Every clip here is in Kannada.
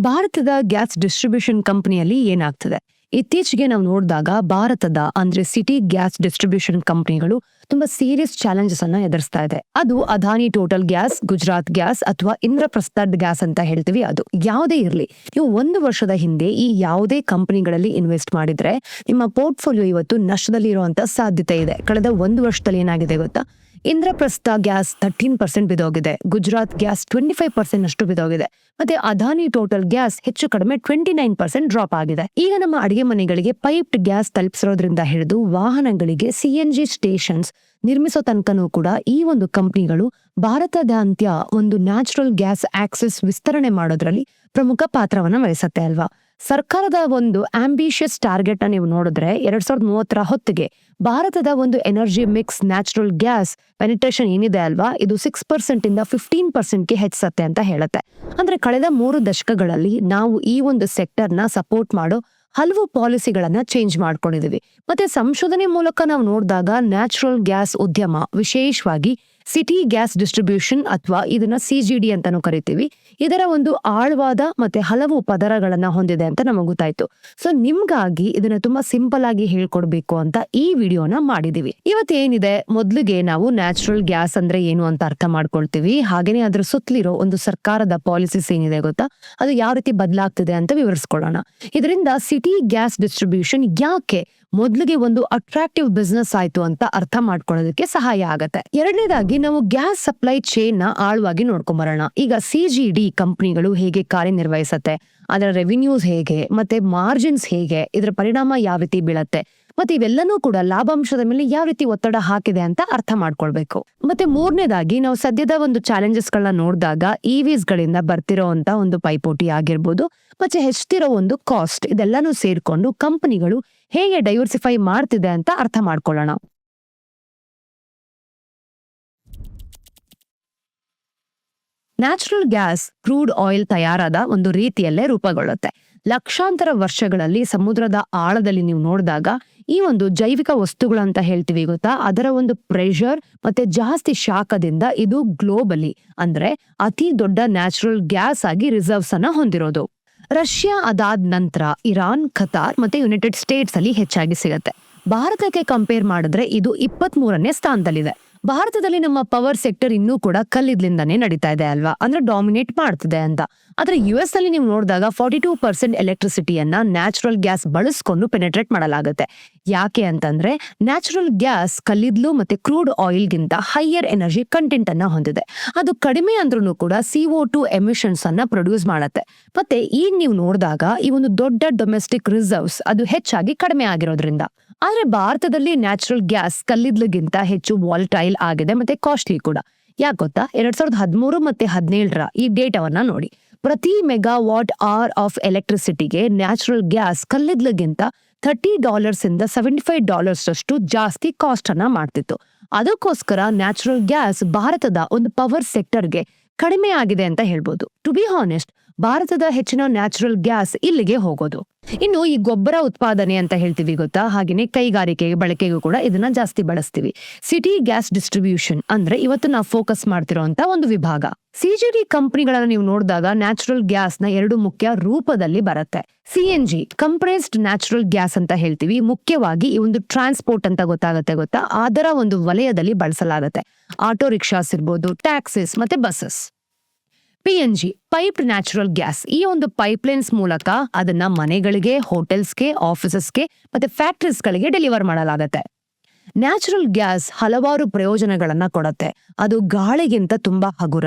ಭಾರತದ ಗ್ಯಾಸ್ ಡಿಸ್ಟ್ರಿಬ್ಯೂಷನ್ ಕಂಪನಿಯಲ್ಲಿ ಏನಾಗ್ತದೆ? ಇತ್ತೀಚೆಗೆ ನಾವು ನೋಡಿದಾಗ ಭಾರತದ, ಅಂದ್ರೆ ಸಿಟಿ ಗ್ಯಾಸ್ ಡಿಸ್ಟ್ರಿಬ್ಯೂಷನ್ ಕಂಪನಿಗಳು ತುಂಬಾ ಸೀರಿಯಸ್ ಚಾಲೆಂಜಸ್ ಅನ್ನ ಎದುರಿಸ್ತಾ ಇದೆ. ಅದು Adani Total gas Gujarat gas ಅಥವಾ ಇಂದ್ರಪ್ರಸ್ಥದ್ ಗ್ಯಾಸ್ ಅಂತ ಹೇಳ್ತೀವಿ ಅದು. ಯಾವುದೇ ಇರಲಿ, ನೀವು ಒಂದು ವರ್ಷದ ಹಿಂದೆ ಈ ಯಾವುದೇ ಕಂಪನಿಗಳಲ್ಲಿ ಇನ್ವೆಸ್ಟ್ ಮಾಡಿದ್ರೆ ನಿಮ್ಮ ಪೋರ್ಟ್ಫೋಲಿಯೋ ಇವತ್ತು ನಷ್ಟದಲ್ಲಿ ಇರುವಂತ ಸಾಧ್ಯತೆ ಇದೆ. ಕಳೆದ ಒಂದು ವರ್ಷದಲ್ಲಿ ಏನಾಗಿದೆ ಗೊತ್ತಾ? Indraprastha gas thirteen percent ಬಿದೋಗಿದೆ Gujarat gas twenty five percent ಅಷ್ಟು ಬಿದೋಗಿದೆ ಮತ್ತೆ ಅದಾನಿ ಟೋಟಲ್ ಗ್ಯಾಸ್ ಹೆಚ್ಚು ಕಡಿಮೆ ಟ್ವೆಂಟಿ ನೈನ್ ಪರ್ಸೆಂಟ್ ಡ್ರಾಪ್ ಆಗಿದೆ. ಈಗ ನಮ್ಮ ಅಡಿಗೆ ಮನೆಗಳಿಗೆ ಪೈಪ್ಡ್ ಗ್ಯಾಸ್ ತಲುಪಿಸಿರೋದ್ರಿಂದ ಹಿಡಿದು ವಾಹನಗಳಿಗೆ ಸಿಎನ್ಜಿ ಸ್ಟೇಷನ್ಸ್ ನಿರ್ಮಿಸೋ ತನಕನೂ ಕೂಡ ಈ ಒಂದು ಕಂಪನಿಗಳು ಭಾರತದಾಂತ್ಯ ಒಂದು ನ್ಯಾಚುರಲ್ ಗ್ಯಾಸ್ ಆಕ್ಸೆಸ್ ವಿಸ್ತರಣೆ ಮಾಡೋದ್ರಲ್ಲಿ ಪ್ರಮುಖ ಪಾತ್ರವನ್ನು ವಹಿಸುತ್ತೆ ಅಲ್ವಾ? ಸರ್ಕಾರದ ಒಂದು ಆಂಬಿಷಿಯಸ್ ಟಾರ್ಗೆಟ್ ನೀವು ನೋಡಿದ್ರೆ ಎರಡ್ ಸಾವಿರದ ಮೂವತ್ತರ ಹೊತ್ತಿಗೆ ಭಾರತದ ಒಂದು energy mix natural gas penetration ಏನಿದೆ ಅಲ್ವಾ? ಇದು ಸಿಕ್ಸ್ ಪರ್ಸೆಂಟ್ ಇಂದ ಫಿಫ್ಟೀನ್ ಪರ್ಸೆಂಟ್ಗೆ ಹೆಚ್ಚಿಸತ್ತೆ ಅಂತ ಹೇಳುತ್ತೆ. ಅಂದ್ರೆ ಕಳೆದ ಮೂರು ದಶಕಗಳಲ್ಲಿ ನಾವು ಈ ಒಂದು ಸೆಕ್ಟರ್ನ ಸಪೋರ್ಟ್ ಮಾಡೋ ಹಲವು ಪಾಲಿಸಿಗಳನ್ನ ಚೇಂಜ್ ಮಾಡ್ಕೊಂಡಿದೀವಿ. ಮತ್ತೆ ಸಂಶೋಧನೆ ಮೂಲಕ ನಾವು ನೋಡಿದಾಗ ನ್ಯಾಚುರಲ್ ಗ್ಯಾಸ್ ಉದ್ಯಮ ವಿಶೇಷವಾಗಿ ಸಿಟಿ ಗ್ಯಾಸ್ ಡಿಸ್ಟ್ರಿಬ್ಯೂಷನ್ ಅಥವಾ ಇದನ್ನ ಸಿಜಿಡಿ ಅಂತಾನೂ ಕರಿತೀವಿ. ಇದರ ಒಂದು ಆಳವಾದ ಮತ್ತೆ ಹಲವು ಪದರಗಳನ್ನ ಹೊಂದಿದೆ ಅಂತ ನಮಗೆ ಗೊತ್ತಾಯ್ತು. ಸೊ ನಿಮ್ಗಾಗಿ ಇದನ್ನ ತುಂಬಾ ಸಿಂಪಲ್ ಆಗಿ ಹೇಳ್ಕೊಡ್ಬೇಕು ಅಂತ ಈ ವಿಡಿಯೋನ ಮಾಡಿದೀವಿ. ಇವತ್ತೇನಿದೆ ಮೊದ್ಲಿಗೆ ನಾವು ನ್ಯಾಚುರಲ್ ಗ್ಯಾಸ್ ಅಂದ್ರೆ ಏನು ಅಂತ ಅರ್ಥ ಮಾಡ್ಕೊಳ್ತೀವಿ. ಹಾಗೇನೆ ಅದ್ರ ಸುತ್ತಲಿರೋ ಒಂದು ಸರ್ಕಾರದ ಪಾಲಿಸಿಸ್ ಏನಿದೆ ಗೊತ್ತಾ? ಅದು ಯಾವ ರೀತಿ ಬದಲಾಗ್ತಿದೆ ಅಂತ ವಿವರಿಸ್ಕೊಳ್ಳೋಣ ಇದರಿಂದ ಸಿಟಿ ಗ್ಯಾಸ್ ಡಿಸ್ಟ್ರಿಬ್ಯೂಷನ್ ಯಾಕೆ ಮೊದ್ಲಿಗೆ ಒಂದು ಅಟ್ರಾಕ್ಟಿವ್ ಬಿಸ್ನೆಸ್ ಆಯ್ತು ಅಂತ ಅರ್ಥ ಮಾಡ್ಕೊಳ್ಳೋದಕ್ಕೆ ಸಹಾಯ ಆಗತ್ತೆ. ಎರಡನೇದಾಗಿ ನಾವು ಗ್ಯಾಸ್ ಸಪ್ಲೈ ಚೇನ್ನ ಆಳವಾಗಿ ನೋಡ್ಕೊಂಬರೋಣ. ಈಗ ಸಿಜಿಡಿ ಕಂಪನಿಗಳು ಹೇಗೆ ಕಾರ್ಯನಿರ್ವಹಿಸತ್ತೆ, ಅದರ ರೆವಿನ್ಯೂಸ್ ಹೇಗೆ, ಮತ್ತೆ ಮಾರ್ಜಿನ್ಸ್ ಹೇಗೆ, ಇದರ ಪರಿಣಾಮ ಯಾವ ರೀತಿ ಬೀಳತ್ತೆ ಮತ್ತೆ ಇವೆಲ್ಲನೂ ಕೂಡ ಲಾಭಾಂಶದ ಮೇಲೆ ಯಾವ ರೀತಿ ಒತ್ತಡ ಹಾಕಿದೆ ಅಂತ ಅರ್ಥ ಮಾಡ್ಕೊಳ್ಬೇಕು. ಮತ್ತೆ ಮೂರನೇದಾಗಿ ನಾವು ಸದ್ಯದ ಒಂದು ಚಾಲೆಂಜಸ್ ಗಳನ್ನ ನೋಡಿದಾಗ ಇವಿಸ್ ಗಳಿಂದ ಬರ್ತಿರೋ ಅಂತ ಒಂದು ಪೈಪೋಟಿ ಆಗಿರ್ಬೋದು, ಮತ್ತೆ ಹೆಚ್ಚಿರೋ ಒಂದು ಕಾಸ್ಟ್ ಇದೆಲ್ಲಾನು ಸೇರ್ಕೊಂಡು ಕಂಪನಿಗಳು ಹೇಗೆ ಡೈವರ್ಸಿಫೈ ಮಾಡ್ತಿದೆ ಅಂತ ಅರ್ಥ ಮಾಡ್ಕೊಳ್ಳೋಣ. ನ್ಯಾಚುರಲ್ ಗ್ಯಾಸ್ ಕ್ರೂಡ್ ಆಯಿಲ್ ತಯಾರಾದ ಒಂದು ರೀತಿಯಲ್ಲೇ ರೂಪುಗೊಳ್ಳುತ್ತೆ. ಲಕ್ಷಾಂತರ ವರ್ಷಗಳಲ್ಲಿ ಸಮುದ್ರದ ಆಳದಲ್ಲಿ ನೀವು ನೋಡಿದಾಗ ಈ ಒಂದು ಜೈವಿಕ ವಸ್ತುಗಳು ಅಂತ ಹೇಳ್ತೀವಿ ಗೊತ್ತಾ? ಅದರ ಒಂದು ಪ್ರೆಷರ್ ಮತ್ತೆ ಜಾಸ್ತಿ ಶಾಖದಿಂದ ಇದು ಗ್ಲೋಬಲಿ ಅಂದ್ರೆ ಅತಿ ದೊಡ್ಡ ನ್ಯಾಚುರಲ್ ಗ್ಯಾಸ್ ಆಗಿ ರಿಸರ್ವ್ಸ್ ಅನ್ನ ಹೊಂದಿರೋದು. ರಷ್ಯಾ ಅದಾದ ನಂತರ ಇರಾನ್, ಖತಾರ್ ಮತ್ತೆ ಯುನೈಟೆಡ್ ಸ್ಟೇಟ್ಸ್ ಅಲ್ಲಿ ಹೆಚ್ಚಾಗಿ ಸಿಗತ್ತೆ. ಭಾರತಕ್ಕೆ ಕಂಪೇರ್ ಮಾಡಿದ್ರೆ ಇದು ಇಪ್ಪತ್ತ್ ಮೂರನೇ ಸ್ಥಾನದಲ್ಲಿದೆ. ಭಾರತದಲ್ಲಿ ನಮ್ಮ ಪವರ್ ಸೆಕ್ಟರ್ ಇನ್ನೂ ಕೂಡ ಕಲ್ಲಿದ್ಲಿಂದಾನೇ ನಡೀತಾ ಇದೆ ಅಲ್ವಾ? ಅಂದ್ರೆ ಡಾಮಿನೇಟ್ ಮಾಡ್ತಿದೆ ಅಂತ. ಆದ್ರೆ ಯು ಎಸ್ ಅಲ್ಲಿ ನೀವು ನೋಡಿದಾಗ ಫಾರ್ಟಿ ಟೂ ಪರ್ಸೆಂಟ್ ಎಲೆಕ್ಟ್ರಿಸಿಟಿಯನ್ನ ನ್ಯಾಚುರಲ್ ಗ್ಯಾಸ್ ಬಳಸ್ಕೊಂಡು ಪೆನೆಟ್ರೇಟ್ ಮಾಡಲಾಗುತ್ತೆ. ಯಾಕೆ ಅಂತಂದ್ರೆ ನ್ಯಾಚುರಲ್ ಗ್ಯಾಸ್ ಕಲ್ಲಿದ್ಲು ಮತ್ತೆ ಕ್ರೂಡ್ ಆಯಿಲ್ಗಿಂತ ಹೈಯರ್ ಎನರ್ಜಿ ಕಂಟೆಂಟ್ ಅನ್ನ ಹೊಂದಿದೆ. ಅದು ಕಡಿಮೆ ಅಂದ್ರೂ ಕೂಡ ಸಿಒ ಟು ಎಮಿಷನ್ಸ್ ಅನ್ನ ಪ್ರೊಡ್ಯೂಸ್ ಮಾಡುತ್ತೆ. ಮತ್ತೆ ಈಗ ನೀವು ನೋಡಿದಾಗ ಈ ಒಂದು ದೊಡ್ಡ ಡೊಮೆಸ್ಟಿಕ್ ರಿಸರ್ವ್ಸ್ ಅದು ಹೆಚ್ಚಾಗಿ ಕಡಿಮೆ ಆಗಿರೋದ್ರಿಂದ. ಆದ್ರೆ ಭಾರತದಲ್ಲಿ ನ್ಯಾಚುರಲ್ ಗ್ಯಾಸ್ ಕಲ್ಲಿದ್ಲಿಗಿಂತ ಹೆಚ್ಚು ವಾಲ್ಟೈಲ್ ಆಗಿದೆ ಮತ್ತೆ ಕಾಸ್ಟ್ಲಿ ಕೂಡ. ಯಾಕೆ ಗೊತ್ತಾ? ಎರಡ್ ಸಾವಿರದ ಹದಿಮೂರು ಮತ್ತೆ ಹದಿನೇಳರ ಈ ಡೇಟಾವನ್ನ ನೋಡಿ. ಪ್ರತಿ ಮೆಗಾ ವಾಟ್ ಅವರ್ ಆಫ್ ಎಲೆಕ್ಟ್ರಿಸಿಟಿಗೆ ನ್ಯಾಚುರಲ್ ಗ್ಯಾಸ್ ಕಲ್ಲಿದ್ಲಿಗಿಂತ ಥರ್ಟಿ ಡಾಲರ್ಸ್ ಇಂದ ಸೆವೆಂಟಿ ಫೈವ್ ಡಾಲರ್ಸ್ ಅಷ್ಟು ಜಾಸ್ತಿ ಕಾಸ್ಟ್ ಅನ್ನ ಮಾಡ್ತಿತ್ತು. ಅದಕ್ಕೋಸ್ಕರ ನ್ಯಾಚುರಲ್ ಗ್ಯಾಸ್ ಭಾರತದ ಒಂದು ಪವರ್ ಸೆಕ್ಟರ್ಗೆ ಕಡಿಮೆ ಆಗಿದೆ ಅಂತ ಹೇಳ್ಬೋದು. ಟು ಬಿ ಹಾನೆಸ್ಟ್, ಭಾರತದ ಹೆಚ್ಚಿನ ನ್ಯಾಚುರಲ್ ಗ್ಯಾಸ್ ಇಲ್ಲಿಗೆ ಹೋಗೋದು. ಇನ್ನು ಈ ಗೊಬ್ಬರ ಉತ್ಪಾದನೆ ಅಂತ ಹೇಳ್ತೀವಿ ಗೊತ್ತಾ? ಹಾಗೆಯೇ ಕೈಗಾರಿಕೆಗೆ ಬಳಕೆಗೂ ಕೂಡ ಇದನ್ನ ಜಾಸ್ತಿ ಬಳಸ್ತೀವಿ. ಸಿಟಿ ಗ್ಯಾಸ್ ಡಿಸ್ಟ್ರಿಬ್ಯೂಷನ್ ಅಂದ್ರೆ ಇವತ್ತು ನಾವು ಫೋಕಸ್ ಮಾಡ್ತಿರೋಂತ ಒಂದು ವಿಭಾಗ. ಸಿಜಿಡಿ ಕಂಪನಿಗಳನ್ನ ನೀವು ನೋಡಿದಾಗ ನ್ಯಾಚುರಲ್ ಗ್ಯಾಸ್ನ ಎರಡು ಮುಖ್ಯ ರೂಪದಲ್ಲಿ ಬರುತ್ತೆ. ಸಿಎನ್ಜಿ ಕಂಪ್ರೆಸ್ಡ್ ನ್ಯಾಚುರಲ್ ಗ್ಯಾಸ್ ಅಂತ ಹೇಳ್ತೀವಿ. ಮುಖ್ಯವಾಗಿ ಈ ಒಂದು ಟ್ರಾನ್ಸ್ಪೋರ್ಟ್ ಅಂತ ಗೊತ್ತಾಗುತ್ತೆ ಗೊತ್ತಾ? ಅದರ ಒಂದು ವಲಯದಲ್ಲಿ ಬಳಸಲಾಗುತ್ತೆ. ಆಟೋ ರಿಕ್ಷಾಸ್ ಇರ್ಬೋದು ಟ್ಯಾಕ್ಸಿಸ್ ಮತ್ತೆ buses P N G piped natural gas ಈ ಒಂದು ಪೈಪ್ಲೈನ್ಸ್ ಮೂಲಕ ಅದನ್ನ ಮನೆಗಳಿಗೆ ಹೋಟೆಲ್ಸ್ಗೆ ಆಫೀಸಸ್ಗೆ ಮತ್ತೆ ಫ್ಯಾಕ್ಟ್ರೀಸ್ಗಳಿಗೆ ಡೆಲಿವರ್ ಮಾಡಲಾಗತ್ತೆ. ನ್ಯಾಚುರಲ್ ಗ್ಯಾಸ್ ಹಲವಾರು ಪ್ರಯೋಜನಗಳನ್ನ ಕೊಡತ್ತೆ. ಅದು ಗಾಳಿಗಿಂತ ತುಂಬಾ ಹಗುರ.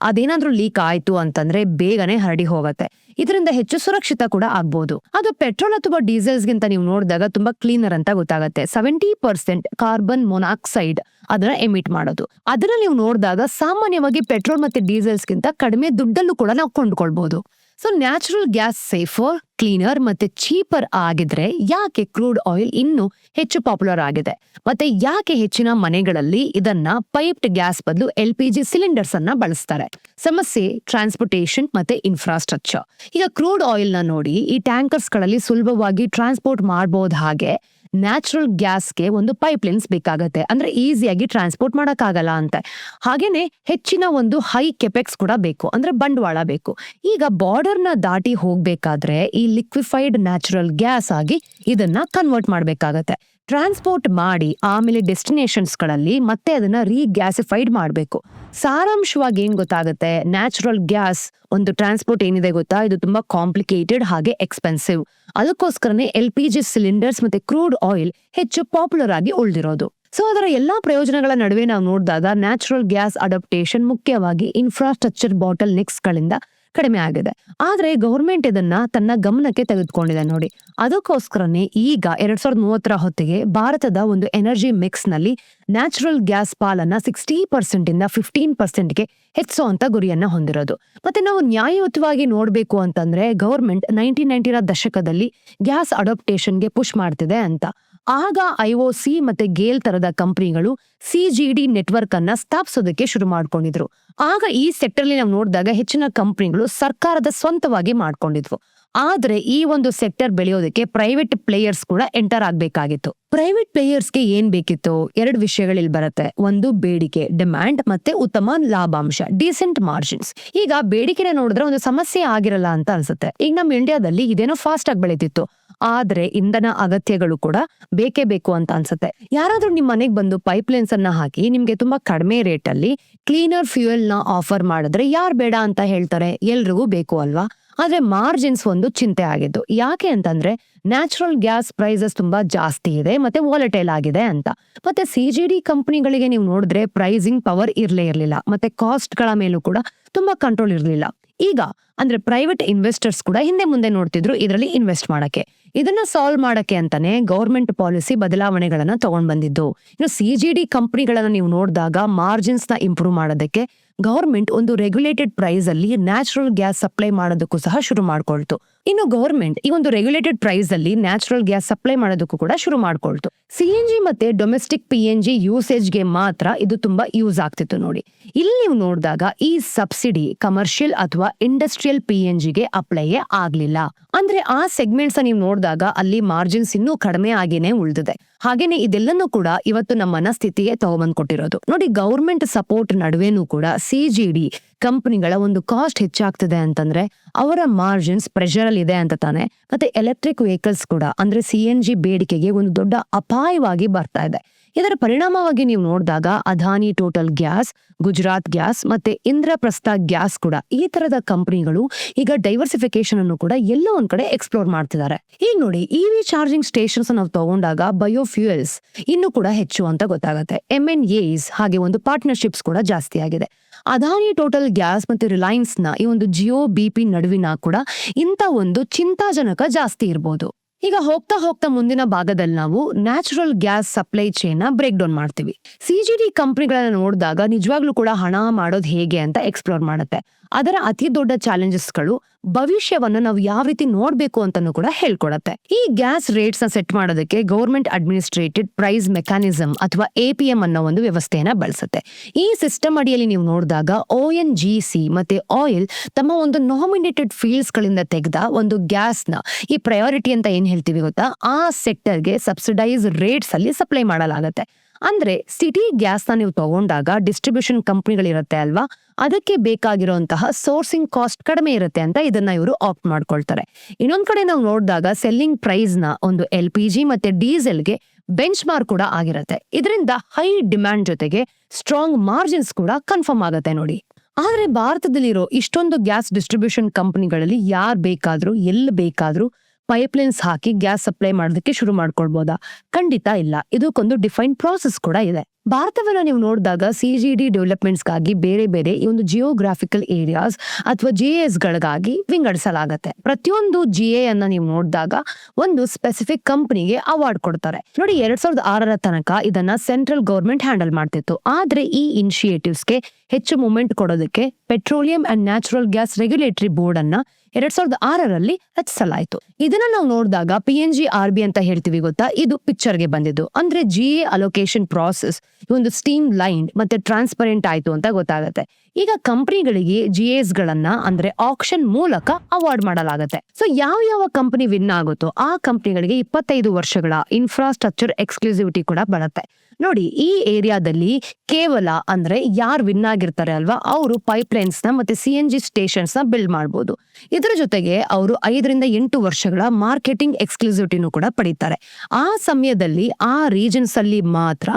ಅದೇನಾದ್ರೂ ಲೀಕ್ ಆಯ್ತು ಅಂತಂದ್ರೆ ಬೇಗನೆ ಹರಡಿ ಹೋಗತ್ತೆ. ಇದರಿಂದ ಹೆಚ್ಚು ಸುರಕ್ಷಿತ ಕೂಡ ಆಗ್ಬಹುದು ಅದು ಪೆಟ್ರೋಲ್ ಅಥವಾ ಡೀಸೆಲ್ಸ್ಗಿಂತ ನೀವು ನೋಡಿದಾಗ ತುಂಬಾ ಕ್ಲೀನರ್ ಅಂತ ಗೊತ್ತಾಗುತ್ತೆ. ಸೆವೆಂಟಿ ಪರ್ಸೆಂಟ್ ಕಾರ್ಬನ್ ಮೊನಾಕ್ಸೈಡ್ ಅದನ್ನ ಎಮಿಟ್ ಮಾಡೋದು. ಅದನ್ನ ನೀವು ನೋಡಿದಾಗ ಸಾಮಾನ್ಯವಾಗಿ ಪೆಟ್ರೋಲ್ ಮತ್ತೆ ಡೀಸೆಲ್ಸ್ಗಿಂತ ಕಡಿಮೆ ದುಡ್ಡಲ್ಲೂ ಕೂಡ ನಾವು ಕೊಂಡ್ಕೊಳ್ಬಹುದು so natural gas safer cleaner ಮತ್ತೆ ಚೀಪರ್ ಆಗಿದ್ರೆ ಯಾಕೆ ಕ್ರೂಡ್ ಆಯಿಲ್ ಇನ್ನೂ ಹೆಚ್ಚು ಪಾಪ್ಯುಲರ್ ಆಗಿದೆ? ಮತ್ತೆ ಯಾಕೆ ಹೆಚ್ಚಿನ ಮನೆಗಳಲ್ಲಿ ಇದನ್ನ ಪೈಪ್ಡ್ ಗ್ಯಾಸ್ ಬದಲು ಎಲ್ ಪಿ ಜಿ ಸಿಲಿಂಡರ್ಸ್ ಅನ್ನ ಬಳಸ್ತಾರೆ? ಸಮಸ್ಯೆ ಟ್ರಾನ್ಸ್ಪೋರ್ಟೇಷನ್ ಮತ್ತೆ ಇನ್ಫ್ರಾಸ್ಟ್ರಕ್ಚರ್ ಈಗ ಕ್ರೂಡ್ ಆಯಿಲ್ನ ನೋಡಿ ಈ ಟ್ಯಾಂಕರ್ಸ್ಗಳಲ್ಲಿ ಸುಲಭವಾಗಿ ಟ್ರಾನ್ಸ್ಪೋರ್ಟ್ ಮಾಡಬಹುದು ಹಾಗೆ ನ್ಯಾಚುರಲ್ ಗ್ಯಾಸ್ಗೆ ಒಂದು ಪೈಪ್ ಲೈನ್ಸ್ ಬೇಕಾಗತ್ತೆ. ಅಂದ್ರೆ ಈಸಿಯಾಗಿ ಟ್ರಾನ್ಸ್ಪೋರ್ಟ್ ಮಾಡೋಕ್ಕಾಗಲ್ಲ ಅಂತ. ಹಾಗೇನೆ ಹೆಚ್ಚಿನ ಒಂದು ಹೈ ಕೆಪೆಕ್ಸ್ ಕೂಡ ಬೇಕು. ಅಂದ್ರೆ ಬಂಡವಾಳ ಬೇಕು. ಈಗ ಬಾರ್ಡರ್ನ ದಾಟಿ ಹೋಗ್ಬೇಕಾದ್ರೆ ಈ ಲಿಕ್ವಿಫೈಡ್ ನ್ಯಾಚುರಲ್ ಗ್ಯಾಸ್ ಆಗಿ ಇದನ್ನ ಕನ್ವರ್ಟ್ ಮಾಡ್ಬೇಕಾಗತ್ತೆ. ಟ್ರಾನ್ಸ್ಪೋರ್ಟ್ ಮಾಡಿ ಆಮೇಲೆ ಡೆಸ್ಟಿನೇಷನ್ಸ್ಗಳಲ್ಲಿ ಮತ್ತೆ ಅದನ್ನ ರೀಗ್ಯಾಸಿಫೈಡ್ ಮಾಡಬೇಕು. ಸಾರಾಂಶವಾಗಿ ಏನ್ ಗೊತ್ತಾಗುತ್ತೆ? ನ್ಯಾಚುರಲ್ ಗ್ಯಾಸ್ ಒಂದು ಟ್ರಾನ್ಸ್ಪೋರ್ಟ್ ಏನಿದೆ ಗೊತ್ತಾ? ಇದು ತುಂಬಾ ಕಾಂಪ್ಲಿಕೇಟೆಡ್ ಹಾಗೆ ಎಕ್ಸ್ಪೆನ್ಸಿವ್ ಅದಕ್ಕೋಸ್ಕರನೇ ಎಲ್ ಪಿ ಜಿ ಸಿಲಿಂಡರ್ಸ್ ಮತ್ತೆ ಕ್ರೂಡ್ ಆಯಿಲ್ ಹೆಚ್ಚು ಪಾಪ್ಯುಲರ್ ಆಗಿ ಉಳಿದಿರೋದು. ಸೊ ಅದರ ಎಲ್ಲಾ ಪ್ರಯೋಜನಗಳ ನಡುವೆ ನಾವು ನೋಡಿದಾಗ ನ್ಯಾಚುರಲ್ ಗ್ಯಾಸ್ ಅಡಾಪ್ಟೇಷನ್ ಮುಖ್ಯವಾಗಿ ಇನ್ಫ್ರಾಸ್ಟ್ರಕ್ಚರ್ ಬಾಟಲ್ ನೆಕ್ಸ್ ಗಳಿಂದ ಕಡಿಮೆ ಆಗಿದೆ. ಆದ್ರೆ ಗೌರ್ಮೆಂಟ್ ಇದನ್ನ ತನ್ನ ಗಮನಕ್ಕೆ ತೆಗೆದುಕೊಂಡಿದೆ ನೋಡಿ. ಅದಕ್ಕೋಸ್ಕರನೇ ಈಗ ಎರಡ್ ಸಾವಿರದ ಮೂವತ್ತರ ಹೊತ್ತಿಗೆ ಭಾರತದ ಒಂದು ಎನರ್ಜಿ ಮಿಕ್ಸ್ನಲ್ಲಿ ನ್ಯಾಚುರಲ್ ಗ್ಯಾಸ್ ಪಾಲನ್ನ ಸಿಕ್ಸ್ಟಿ ಪರ್ಸೆಂಟ್ ಇಂದ ಫಿಫ್ಟೀನ್ ಪರ್ಸೆಂಟ್ಗೆ ಹೆಚ್ಚುವಂತ ಗುರಿಯನ್ನ ಹೊಂದಿರೋದು. ಮತ್ತೆ ನಾವು ನ್ಯಾಯಯುತವಾಗಿ ನೋಡ್ಬೇಕು ಅಂತಂದ್ರೆ ಗೌರ್ಮೆಂಟ್ ನೈನ್ಟೀನ್ ನೈನ್ಟಿನ ದಶಕದಲ್ಲಿ ಗ್ಯಾಸ್ ಅಡಾಪ್ಟೇಷನ್ಗೆ ಪುಷ್ ಮಾಡ್ತಿದೆ ಅಂತ. ಆಗ ಐಒಸಿ ಮತ್ತೆ ಗೇಲ್ ತರದ ಕಂಪನಿಗಳು ಸಿಜಿಡಿ ನೆಟ್ವರ್ಕ್ ಅನ್ನ ಸ್ಥಾಪಿಸೋದಕ್ಕೆ ಶುರು ಮಾಡ್ಕೊಂಡಿದ್ರು. ಆಗ ಈ ಸೆಕ್ಟರ್ ನಾವು ನೋಡಿದಾಗ ಹೆಚ್ಚಿನ ಕಂಪನಿಗಳು ಸರ್ಕಾರದ ಸ್ವಂತವಾಗಿ ಮಾಡ್ಕೊಂಡಿದ್ವು. ಆದ್ರೆ ಈ ಒಂದು ಸೆಕ್ಟರ್ ಬೆಳೆಯೋದಕ್ಕೆ ಪ್ರೈವೇಟ್ ಪ್ಲೇಯರ್ಸ್ ಕೂಡ ಎಂಟರ್ ಆಗ್ಬೇಕಾಗಿತ್ತು. ಪ್ರೈವೇಟ್ ಪ್ಲೇಯರ್ಸ್ಗೆ ಏನ್ ಬೇಕಿತ್ತು? ಎರಡು ವಿಷಯಗಳಲ್ಲಿ ಬರುತ್ತೆ. ಒಂದು ಬೇಡಿಕೆ ಡಿಮ್ಯಾಂಡ್ ಮತ್ತೆ ಉತ್ತಮ ಲಾಭಾಂಶ ಡೀಸೆಂಟ್ ಮಾರ್ಜಿನ್ಸ್ ಈಗ ಬೇಡಿಕೆನ ನೋಡಿದ್ರೆ ಒಂದು ಸಮಸ್ಯೆ ಆಗಿರಲ್ಲ ಅಂತ ಅನ್ಸುತ್ತೆ. ಈಗ ನಮ್ಮ ಇಂಡಿಯಾದಲ್ಲಿ ಇದೇನೋ ಫಾಸ್ಟ್ ಆಗಿ ಬೆಳೀತಿತ್ತು. ಆದ್ರೆ ಇಂಧನ ಅಗತ್ಯಗಳು ಕೂಡ ಬೇಕೇ ಬೇಕು ಅಂತ ಅನ್ಸುತ್ತೆ. ಯಾರಾದ್ರೂ ನಿಮ್ ಮನೆಗೆ ಬಂದು ಪೈಪ್ಲೈನ್ಸ್ ಅನ್ನ ಹಾಕಿ ನಿಮ್ಗೆ ತುಂಬಾ ಕಡಿಮೆ ರೇಟ್ ಅಲ್ಲಿ ಕ್ಲೀನರ್ ಫ್ಯೂಯಲ್ನ ಆಫರ್ ಮಾಡಿದ್ರೆ ಯಾರ್ ಬೇಡ ಅಂತ ಹೇಳ್ತಾರೆ? ಎಲ್ರಿಗೂ ಬೇಕು ಅಲ್ವಾ? ಆದ್ರೆ ಮಾರ್ಜಿನ್ಸ್ ಒಂದು ಚಿಂತೆ ಆಗಿದ್ದು. ಯಾಕೆ ಅಂತಂದ್ರೆ ನ್ಯಾಚುರಲ್ ಗ್ಯಾಸ್ ಪ್ರೈಸಸ್ ತುಂಬಾ ಜಾಸ್ತಿ ಇದೆ, ಮತ್ತೆ ವಾಲೆಟೈಲ್ ಆಗಿದೆ ಅಂತ. ಮತ್ತೆ ಸಿ ಜಿ ಡಿ ಕಂಪನಿಗಳಿಗೆ ನೀವು ನೋಡಿದ್ರೆ ಪ್ರೈಸಿಂಗ್ ಪವರ್ ಇರಲೇ ಇರಲಿಲ್ಲ, ಮತ್ತೆ ಕಾಸ್ಟ್ಗಳ ಮೇಲೂ ಕೂಡ ತುಂಬಾ ಕಂಟ್ರೋಲ್ ಇರಲಿಲ್ಲ. ಈಗ ಅಂದ್ರೆ ಪ್ರೈವೇಟ್ ಇನ್ವೆಸ್ಟರ್ಸ್ ಕೂಡ ಹಿಂದೆ ಮುಂದೆ ನೋಡ್ತಿದ್ರು ಇದರಲ್ಲಿ ಇನ್ವೆಸ್ಟ್ ಮಾಡಕ್ಕೆ. ಇದನ್ನ ಸಾಲ್ವ್ ಮಾಡಕ್ಕೆ ಅಂತಾನೆ ಗೌರ್ಮೆಂಟ್ ಪಾಲಿಸಿ ಬದಲಾವಣೆಗಳನ್ನ ತಗೊಂಡ್ ಬಂದಿದ್ದು. ಇನ್ನು ಸಿ ಜಿ ಡಿ ಕಂಪನಿಗಳನ್ನ ನೀವು ನೋಡಿದಾಗ ಮಾರ್ಜಿನ್ಸ್ನ ಇಂಪ್ರೂವ್ ಮಾಡೋದಕ್ಕೆ ಗೌರ್ಮೆಂಟ್ ಒಂದು ರೆಗ್ಯುಲೇಟೆಡ್ ಪ್ರೈಸ್ ಅಲ್ಲಿ ನ್ಯಾಚುರಲ್ ಗ್ಯಾಸ್ ಸಪ್ಲೈ ಮಾಡೋದಕ್ಕೂ ಸಹ ಶುರು ಮಾಡ್ಕೊಳ್ತು. ಇನ್ನು ಗೌರ್ಮೆಂಟ್ ಈ ಒಂದು ರೆಗ್ಯುಲೇಟೆಡ್ ಪ್ರೈಸ್ ಅಲ್ಲಿ ನ್ಯಾಚುರಲ್ ಗ್ಯಾಸ್ ಸಪ್ಲೈ ಮಾಡೋದಕ್ಕೂ ಕೂಡ ಶುರು ಮಾಡ್ಕೊಳ್ತು. ಸಿ ಎನ್ ಜಿ ಮತ್ತೆ ಡೊಮೆಸ್ಟಿಕ್ ಪಿ ಎನ್ ಜಿ ಯೂಸೇಜ್ಗೆ ಮಾತ್ರ ಇದು ತುಂಬಾ ಯೂಸ್ ಆಗ್ತಿತ್ತು ನೋಡಿ. ಇಲ್ಲಿ ನೀವು ನೋಡಿದಾಗ ಈ ಸಬ್ಸಿಡಿ ಕಮರ್ಷಿಯಲ್ ಅಥವಾ ಇಂಡಸ್ಟ್ರಿಯಲ್ ಪಿ ಎನ್ ಜಿಗೆ ಅಪ್ಲೈಯೇ ಆಗ್ಲಿಲ್ಲ. ಅಂದ್ರೆ ಆ ಸೆಗ್ಮೆಂಟ್ಸ್ ನೀವು ನೋಡಿದಾಗ ಅಲ್ಲಿ ಮಾರ್ಜಿನ್ಸ್ ಇನ್ನೂ ಕಡಿಮೆ ಆಗೇನೆ ಉಳಿದಿದೆ. ಹಾಗೇನೆ ಇದೆಲ್ಲನೂ ಕೂಡ ಇವತ್ತು ನಮ್ಮ ಸ್ಥಿತಿಗೆ ತಗೊಬಂದ್ ಕೊಟ್ಟಿರೋದು ನೋಡಿ ಗೌರ್ಮೆಂಟ್ ಸಪೋರ್ಟ್ ನಡುವೆನೂ ಕೂಡ ಸಿ ಜಿ ಡಿ ಕಂಪನಿಗಳ ಒಂದು ಕಾಸ್ಟ್ ಹೆಚ್ಚಾಗ್ತಿದೆ ಅಂತಂದ್ರೆ ಅವರ ಮಾರ್ಜಿನ್ಸ್ ಪ್ರೆಷರ್ ಅಲ್ಲಿ ಇದೆ ಅಂತ ತಾನೆ. ಮತ್ತೆ ಎಲೆಕ್ಟ್ರಿಕ್ ವೆಹಿಕಲ್ಸ್ ಕೂಡ, ಅಂದ್ರೆ ಸಿ ಎನ್ ಜಿ ಬೇಡಿಕೆಗೆ ಒಂದು ದೊಡ್ಡ ಅಪಾಯವಾಗಿ ಬರ್ತಾ ಇದೆ. ಇದರ ಪರಿಣಾಮವಾಗಿ ನೀವು ನೋಡಿದಾಗ Adani Total Gas, Gujarat Gas ಮತ್ತೆ ಇಂದ್ರಪ್ರಸ್ಥ ಗ್ಯಾಸ್ ಕೂಡ ಈ ತರದ ಕಂಪನಿಗಳು ಈಗ ಡೈವರ್ಸಿಫಿಕೇಶನ್ ಅನ್ನು ಕೂಡ ಎಲ್ಲೋ ಒಂದ್ ಕಡೆ ಎಕ್ಸ್ಪ್ಲೋರ್ ಮಾಡ್ತಿದ್ದಾರೆ. ಈಗ ನೋಡಿ ಇವಿ ಚಾರ್ಜಿಂಗ್ ಸ್ಟೇಷನ್ಸ್ ನಾವು ತಗೊಂಡಾಗ ಬಯೋಫ್ಯೂಯಲ್ಸ್ ಇನ್ನು ಕೂಡ ಹೆಚ್ಚು ಅಂತ ಗೊತ್ತಾಗುತ್ತೆ. ಎಂ ಎನ್ ಎಸ್ ಹಾಗೆ ಒಂದು ಪಾರ್ಟ್ನರ್ಶಿಪ್ಸ್ ಕೂಡ ಜಾಸ್ತಿ ಆಗಿದೆ. ಅದಾನಿ ಟೋಟಲ್ ಗ್ಯಾಸ್ ಮತ್ತು ರಿಲಯನ್ಸ್ನ ಈ ಒಂದು ಜಿಯೋ ಬಿಪಿ ನಡುವಿನ ಕೂಡ ಇಂತ ಒಂದು ಚಿಂತಾಜನಕ ಜಾಸ್ತಿ ಇರ್ಬೋದು. ಈಗ ಹೋಗ್ತಾ ಹೋಗ್ತಾ ಮುಂದಿನ ಭಾಗದಲ್ಲಿ ನಾವು ನ್ಯಾಚುರಲ್ ಗ್ಯಾಸ್ ಸಪ್ಲೈ ಚೈನ್ನ ಬ್ರೇಕ್ ಡೌನ್ ಮಾಡ್ತೀವಿ ಸಿಜಿಡಿ ಕಂಪ್ನಿಗಳನ್ನ ನೋಡಿದಾಗ ನಿಜವಾಗ್ಲೂ ಕೂಡ ಹಣ ಮಾಡೋದು ಹೇಗೆ ಅಂತ ಎಕ್ಸ್ಪ್ಲೋರ್ ಮಾಡುತ್ತೆ. ಅದರ ಅತಿ ದೊಡ್ಡ ಚಾಲೆಂಜಸ್ಗಳು ಭವಿಷ್ಯವನ್ನು ನಾವು ಯಾವ ರೀತಿ ನೋಡ್ಬೇಕು ಅಂತಾನು ಕೂಡ ಹೇಳ್ಕೊಡತ್ತೆ. ಈ ಗ್ಯಾಸ್ ರೇಟ್ಸ್ನ ಸೆಟ್ ಮಾಡೋದಕ್ಕೆ ಗೌರ್ಮೆಂಟ್ ಅಡ್ಮಿನಿಸ್ಟ್ರೇಟೆಡ್ ಪ್ರೈಸ್ ಮೆಕ್ಯಾನಿಸಮ್ ಅಥವಾ ಎಪಿಎಂ ಅನ್ನೋ ಒಂದು ವ್ಯವಸ್ಥೆಯನ್ನ ಬಳಸುತ್ತೆ. ಈ ಸಿಸ್ಟಮ್ ಅಡಿಯಲ್ಲಿ ನೀವು ನೋಡಿದಾಗ ಒ ಎನ್ ಜಿ ಸಿ ಮತ್ತೆ ಆಯಿಲ್ ತಮ್ಮ ಒಂದು ನಾಮಿನೇಟೆಡ್ ಫೀಲ್ಡ್ಸ್ ಗಳಿಂದ ತೆಗೆದ ಒಂದು ಗ್ಯಾಸ್ನ ಈ ಪ್ರಯಾರಿಟಿ ಅಂತ ಏನ್ ಹೇಳ್ತೀವಿ ಗೊತ್ತಾ? ಆ ಸೆಕ್ಟರ್ಗೆ ಸಬ್ಸಿಡೈಸ್ ರೇಟ್ಸ್ ಅಲ್ಲಿ ಸಪ್ಲೈ ಮಾಡಲಾಗತ್ತೆ. ಅಂದ್ರೆ ಸಿಟಿ ಗ್ಯಾಸ್ನ ನೀವು ತಗೊಂಡಾಗ ಡಿಸ್ಟ್ರಿಬ್ಯೂಷನ್ ಕಂಪ್ನಿಗಳಿರುತ್ತೆ ಅಲ್ವಾ? ಅದಕ್ಕೆ ಬೇಕಾಗಿರುವಂತಹ ಸೋರ್ಸಿಂಗ್ ಕಾಸ್ಟ್ ಕಡಿಮೆ ಇರುತ್ತೆ ಅಂತ ಇದನ್ನ ಇವರು ಆಪ್ಟ್ ಮಾಡ್ಕೊಳ್ತಾರೆ. ಇನ್ನೊಂದ್ ಕಡೆ ನಾವು ನೋಡಿದಾಗ ಸೆಲ್ಲಿಂಗ್ ಪ್ರೈಸ್ನ ಒಂದು ಎಲ್ ಪಿ ಜಿ ಮತ್ತೆ ಡೀಸೆಲ್ಗೆ ಬೆಂಚ್ ಮಾರ್ಕ್ ಕೂಡ ಆಗಿರುತ್ತೆ. ಇದರಿಂದ ಹೈ ಡಿಮ್ಯಾಂಡ್ ಜೊತೆಗೆ ಸ್ಟ್ರಾಂಗ್ ಮಾರ್ಜಿನ್ಸ್ ಕೂಡ ಕನ್ಫರ್ಮ್ ಆಗುತ್ತೆ ನೋಡಿ. ಆದ್ರೆ ಭಾರತದಲ್ಲಿರೋ ಇಷ್ಟೊಂದು ಗ್ಯಾಸ್ ಡಿಸ್ಟ್ರಿಬ್ಯೂಷನ್ ಕಂಪನಿಗಳಲ್ಲಿ ಯಾರ್ ಬೇಕಾದ್ರೂ ಎಲ್ಲಿ ಬೇಕಾದ್ರೂ ಪೈಪ್ಲೈನ್ಸ್ ಹಾಕಿ ಗ್ಯಾಸ್ ಸಪ್ಲೈ ಮಾಡೋದಕ್ಕೆ ಶುರು ಮಾಡ್ಕೊಳ್ಬೋದಾ? ಖಂಡಿತ ಇಲ್ಲ. ಇದಕ್ಕೊಂದು ಡಿಫೈನ್ ಪ್ರೋಸೆಸ್ ಕೂಡ ಇದೆ. ಭಾರತವನ್ನ ನೀವು ನೋಡಿದಾಗ ಸಿ ಜಿ ಡಿ ಡೆವಲಪ್ಮೆಂಟ್ಸ್ಗಾಗಿ ಬೇರೆ ಬೇರೆ ಈ ಒಂದು ಜಿಯೋಗ್ರಾಫಿಕಲ್ ಏರಿಯಾಸ್ ಅಥವಾ ಜಿ ಎಸ್ ಗಳಿಗಾಗಿ ವಿಂಗಡಿಸಲಾಗತ್ತೆ. ಪ್ರತಿಯೊಂದು ಜಿ ಎ ಅನ್ನ ನೀವು ನೋಡಿದಾಗ ಒಂದು ಸ್ಪೆಸಿಫಿಕ್ ಕಂಪನಿಗೆ ಅವಾರ್ಡ್ ಕೊಡ್ತಾರೆ. ನೋಡಿ, ಎರಡ್ ಸಾವಿರದ ಆರರ ತನಕ ಇದನ್ನ ಸೆಂಟ್ರಲ್ ಗೌರ್ಮೆಂಟ್ ಹ್ಯಾಂಡಲ್ ಮಾಡ್ತಿತ್ತು. ಆದ್ರೆ ಈ ಇನಿಷಿಯೇಟಿವ್ಸ್ಗೆ ಹೆಚ್ಚು ಮೂಮೆಂಟ್ ಕೊಡೋದಕ್ಕೆ petroleum and natural gas regulatory board ಅನ್ನ ಎರಡ್ ಸಾವಿರದ ಆರರಲ್ಲಿ ರಚಿಸಲಾಯಿತು. ಇದನ್ನ ನಾವು ನೋಡಿದಾಗ P N G R B ಅಂತ ಹೇಳ್ತೀವಿ ಗೊತ್ತಾ? ಇದು ಪಿಕ್ಚರ್ಗೆ ಬಂದಿದ್ದು. ಅಂದ್ರೆ ಜಿ ಎ ಅಲೋಕೇಶನ್ ಪ್ರಾಸೆಸ್ ಒಂದು ಸ್ಟೀಮ್ ಲೈನ್ ಮತ್ತೆ ಟ್ರಾನ್ಸ್ಪರೆಂಟ್ ಆಯ್ತು ಅಂತ ಗೊತ್ತಾಗುತ್ತೆ. ಈಗ ಕಂಪನಿಗಳಿಗೆ ಜಿ ಎಸ್ ಗಳನ್ನ ಅಂದ್ರೆ ಆಕ್ಷನ್ ಮೂಲಕ ಅವಾರ್ಡ್ ಮಾಡಲಾಗುತ್ತೆ. ಸೊ ಯಾವ ಯಾವ ಕಂಪನಿ ವಿನ್ ಆಗುತ್ತೋ ಆ ಕಂಪನಿಗಳಿಗೆ ಇಪ್ಪತ್ತೈದು ವರ್ಷಗಳ ಇನ್ಫ್ರಾಸ್ಟ್ರಕ್ಚರ್ ಎಕ್ಸ್ಕ್ಲೂಸಿವಿಟಿ ಕೂಡ ಬರುತ್ತೆ. ನೋಡಿ, ಈ ಏರಿಯಾದಲ್ಲಿ ಕೇವಲ ಅಂದ್ರೆ ಯಾರು ವಿನ್ ಆಗಿರ್ತಾರೆ ಅಲ್ವಾ, ಅವರು ಪೈಪ್ ಲೈನ್ಸ್ನ ಮತ್ತೆ ಸಿ ಎನ್ ಜಿ ಸ್ಟೇಷನ್ಸ್ನ ಬಿಲ್ಡ್ ಮಾಡಬಹುದು ಇದರ ಜೊತೆಗೆ ಅವರು ಐದರಿಂದ ಎಂಟು ವರ್ಷಗಳ ಮಾರ್ಕೆಟಿಂಗ್ ಎಕ್ಸ್ಕ್ಲೂಸಿವಿಟಿನೂ ಕೂಡ ಪಡೀತಾರೆ. ಆ ಸಮಯದಲ್ಲಿ ಆ ರೀಜನ್ಸ್ ಅಲ್ಲಿ ಮಾತ್ರ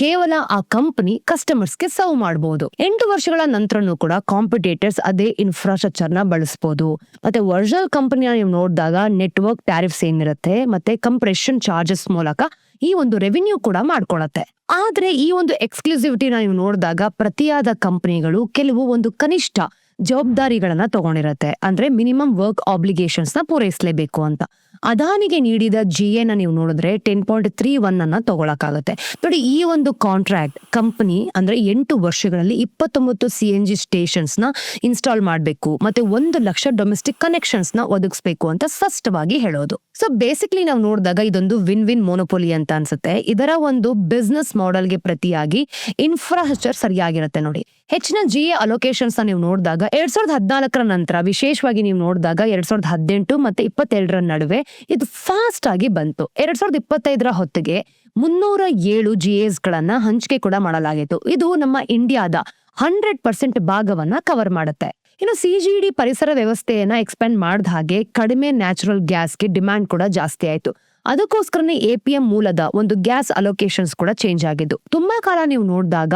ಕೇವಲ ಆ ಕಂಪನಿ ಕಸ್ಟಮರ್ಸ್ಗೆ ಸರ್ವ್ ಮಾಡಬಹುದು ಎಂಟು ವರ್ಷಗಳ ನಂತರನೂ ಕೂಡ ಕಾಂಪಿಟೇಟರ್ಸ್ ಅದೇ ಇನ್ಫ್ರಾಸ್ಟ್ರಕ್ಚರ್ನ ಬಳಸಬಹುದು ಮತ್ತೆ ಒರಿಜಿನಲ್ ಕಂಪನಿಯ ನೀವು ನೋಡಿದಾಗ ನೆಟ್ವರ್ಕ್ ಟ್ಯಾರಿಫ್ಸ್ ಏನಿರುತ್ತೆ, ಮತ್ತೆ ಕಂಪ್ರೆಷನ್ ಚಾರ್ಜಸ್ ಮೂಲಕ ಈ ಒಂದು ರೆವಿನ್ಯೂ ಕೂಡ ಮಾಡ್ಕೊಳತ್ತೆ. ಆದ್ರೆ ಈ ಒಂದು ಎಕ್ಸ್ಕ್ಲೂಸಿವಿಟಿನ ನೀವು ನೋಡಿದಾಗ ಪ್ರತಿಯಾದ ಕಂಪನಿಗಳು ಕೆಲವು ಒಂದು ಕನಿಷ್ಠ ಜವಾಬ್ದಾರಿಗಳನ್ನ ತಗೊಂಡಿರತ್ತೆ. ಅಂದ್ರೆ ಮಿನಿಮಮ್ ವರ್ಕ್ ಆಬ್ಲಿಗೇಷನ್ಸ್ನ ಪೂರೈಸಲೇಬೇಕು ಅಂತ. ಅದಾನಿಗೆ ನೀಡಿದ ಜಿ ಎನ ನೀವು ನೋಡಿದ್ರೆ ಟೆನ್ ಪಾಯಿಂಟ್ ತ್ರೀ ಒನ್ ಅನ್ನ ತಗೊಳಕಾಗುತ್ತೆ ನೋಡಿ, ಈ ಒಂದು ಕಾಂಟ್ರಾಕ್ಟ್ ಕಂಪನಿ ಅಂದ್ರೆ ಎಂಟು ವರ್ಷಗಳಲ್ಲಿ ಇಪ್ಪತ್ತೊಂಬತ್ತು ಸಿ ಎನ್ ಜಿ ಸ್ಟೇಷನ್ಸ್ನ ಇನ್ಸ್ಟಾಲ್ ಮಾಡಬೇಕು, ಮತ್ತೆ ಒಂದು ಲಕ್ಷ ಡೊಮೆಸ್ಟಿಕ್ ಕನೆಕ್ಷನ್ಸ್ನ ಒದಗಿಸಬೇಕು ಅಂತ ಸ್ಪಷ್ಟವಾಗಿ ಹೇಳೋದು. ಸೊ ಬೇಸಿಕ್ಲಿ ನಾವು ನೋಡಿದಾಗ ಇದೊಂದು ವಿನ್ ವಿನ್ ಮೋನೋಪೊಲಿ ಅಂತ ಅನ್ಸುತ್ತೆ. ಇದರ ಒಂದು ಬಿಸ್ನೆಸ್ ಮಾಡೆಲ್ಗೆ ಪ್ರತಿಯಾಗಿ ಇನ್ಫ್ರಾಸ್ಟ್ರಕ್ಚರ್ ಸರಿಯಾಗಿರುತ್ತೆ ನೋಡಿ. ಹೆಚ್ಚಿನ ಜಿ ಎ ಅಲೋಕೇಶನ್ಸ್ ನೀವು ನೋಡಿದಾಗ ಎರಡ್ ಸಾವಿರದ ಹದಿನಾಲ್ಕರ ನಂತರ ವಿಶೇಷವಾಗಿ ನೀವು ನೋಡಿದಾಗ ಎರಡ್ ಸಾವಿರದ ಹದಿನೆಂಟು ಮತ್ತೆ ಇಪ್ಪತ್ತೆರಡರ ನಡುವೆ ಇದು ಫಾಸ್ಟ್ ಆಗಿ ಬಂತು. ಎರಡ್ ಸಾವಿರದ ಇಪ್ಪತ್ತೈದರ ಹೊತ್ತಿಗೆ ಮುನ್ನೂರ ಏಳು ಜಿ ಎಸ್ ಗಳನ್ನ ಹಂಚಿಕೆ ಕೂಡ ಮಾಡಲಾಗಿತ್ತು. ಇದು ನಮ್ಮ ಇಂಡಿಯಾದ ಹಂಡ್ರೆಡ್ ಪರ್ಸೆಂಟ್ ಭಾಗವನ್ನ ಕವರ್ ಮಾಡುತ್ತೆ. ಇನ್ನು ಸಿಜಿಡಿ ಪರಿಸರ ವ್ಯವಸ್ಥೆಯನ್ನ ಎಕ್ಸ್ಪೆಂಡ್ ಮಾಡಿದ ಹಾಗೆ ಕಡಿಮೆ ನ್ಯಾಚುರಲ್ ಗ್ಯಾಸ್ಗೆ ಡಿಮ್ಯಾಂಡ್ ಕೂಡ ಜಾಸ್ತಿ ಆಯ್ತು. ಅದಕ್ಕೋಸ್ಕರನೇ ಎ ಪಿ ಎಂ ಮೂಲದ ಒಂದು ಗ್ಯಾಸ್ ಅಲೋಕೇಶನ್ಸ್ ಕೂಡ ಚೇಂಜ್ ಆಗಿದ್ದು. ತುಂಬಾ ಕಾಲ ನೀವು ನೋಡಿದಾಗ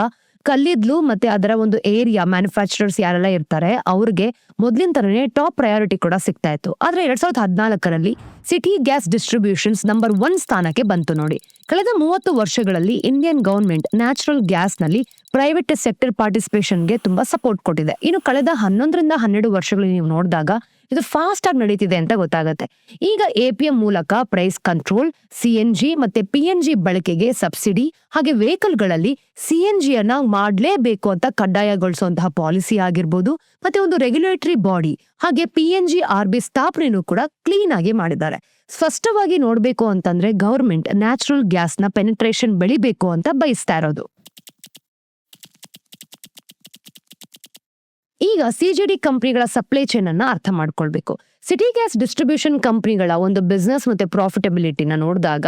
ಕಲ್ಲಿದ್ಲು ಮತ್ತೆ ಅದರ ಒಂದು ಏರಿಯಾ ಮ್ಯಾನುಫ್ಯಾಕ್ಚರರ್ಸ್ ಯಾರೆಲ್ಲ ಇರ್ತಾರೆ, ಅವ್ರಿಗೆ ಮೊದಲಿನ ತರನೇ ಟಾಪ್ ಪ್ರಯಾರಿಟಿ ಕೂಡ ಸಿಗ್ತಾ ಇತ್ತು. ಆದ್ರೆ ಎರಡ್ ಸಾವಿರದ ಹದಿನಾಲ್ಕರಲ್ಲಿ city gas distributions number one ಸ್ಥಾನಕ್ಕೆ ಬಂತು ನೋಡಿ. ಕಳೆದ ಮೂವತ್ತು ವರ್ಷಗಳಲ್ಲಿ ಇಂಡಿಯನ್ ಗವರ್ಮೆಂಟ್ ನ್ಯಾಚುರಲ್ ಗ್ಯಾಸ್ನಲ್ಲಿ ಪ್ರೈವೇಟ್ ಸೆಕ್ಟರ್ ಪಾರ್ಟಿಸಿಪೇಷನ್ಗೆ ತುಂಬಾ ಸಪೋರ್ಟ್ ಕೊಟ್ಟಿದೆ. ಇನ್ನು ಕಳೆದ ಹನ್ನೊಂದರಿಂದ ಹನ್ನೆರಡು ವರ್ಷಗಳಲ್ಲಿ ನೀವು ನೋಡಿದಾಗ ಇದು ಫಾಸ್ಟ್ ಆಗಿ ನಡೀತಿದೆ ಅಂತ ಗೊತ್ತಾಗುತ್ತೆ. ಈಗ ಎಪಿಎಂ ಮೂಲಕ ಪ್ರೈಸ್ ಕಂಟ್ರೋಲ್ ಮತ್ತೆ ಪಿ ಎನ್ ಜಿ ಬಳಕೆಗೆ ಸಬ್ಸಿಡಿ ಹಾಗೆ ವೆಹಿಕಲ್ಗಳಲ್ಲಿ ಸಿಎನ್ಜಿ ಅನ್ನ ಮಾಡ್ಲೇಬೇಕು ಅಂತ ಕಡ್ಡಾಯಗೊಳಿಸುವಂತಹ ಪಾಲಿಸಿ ಆಗಿರ್ಬೋದು, ಮತ್ತೆ ಒಂದು ರೆಗ್ಯುಲೇಟರಿ ಬಾಡಿ ಹಾಗೆ P N G R B ಕೂಡ ಕ್ಲೀನ್ ಆಗಿ ಮಾಡಿದ್ದಾರೆ. ಸ್ಪಷ್ಟವಾಗಿ ನೋಡ್ಬೇಕು ಅಂತಂದ್ರೆ ಗೌರ್ಮೆಂಟ್ ನ್ಯಾಚುರಲ್ ಗ್ಯಾಸ್ನ ಪೆನಿಟ್ರೇಷನ್ ಬೆಳಿಬೇಕು ಅಂತ ಬಯಸ್ತಾ ಇರೋದು. ಈಗ ಸಿಜಿಡಿ ಕಂಪ್ನಿಗಳ ಸಪ್ಲೈ ಚೈನ್ ಅನ್ನ ಅರ್ಥ ಮಾಡ್ಕೊಳ್ಬೇಕು. ಸಿಟಿ ಗ್ಯಾಸ್ ಡಿಸ್ಟ್ರಿಬ್ಯೂಷನ್ ಕಂಪನಿಗಳ ಒಂದು ಬಿಸ್ನೆಸ್ ಮತ್ತೆ ಪ್ರಾಫಿಟಬಿಲಿಟಿನ ನೋಡಿದಾಗ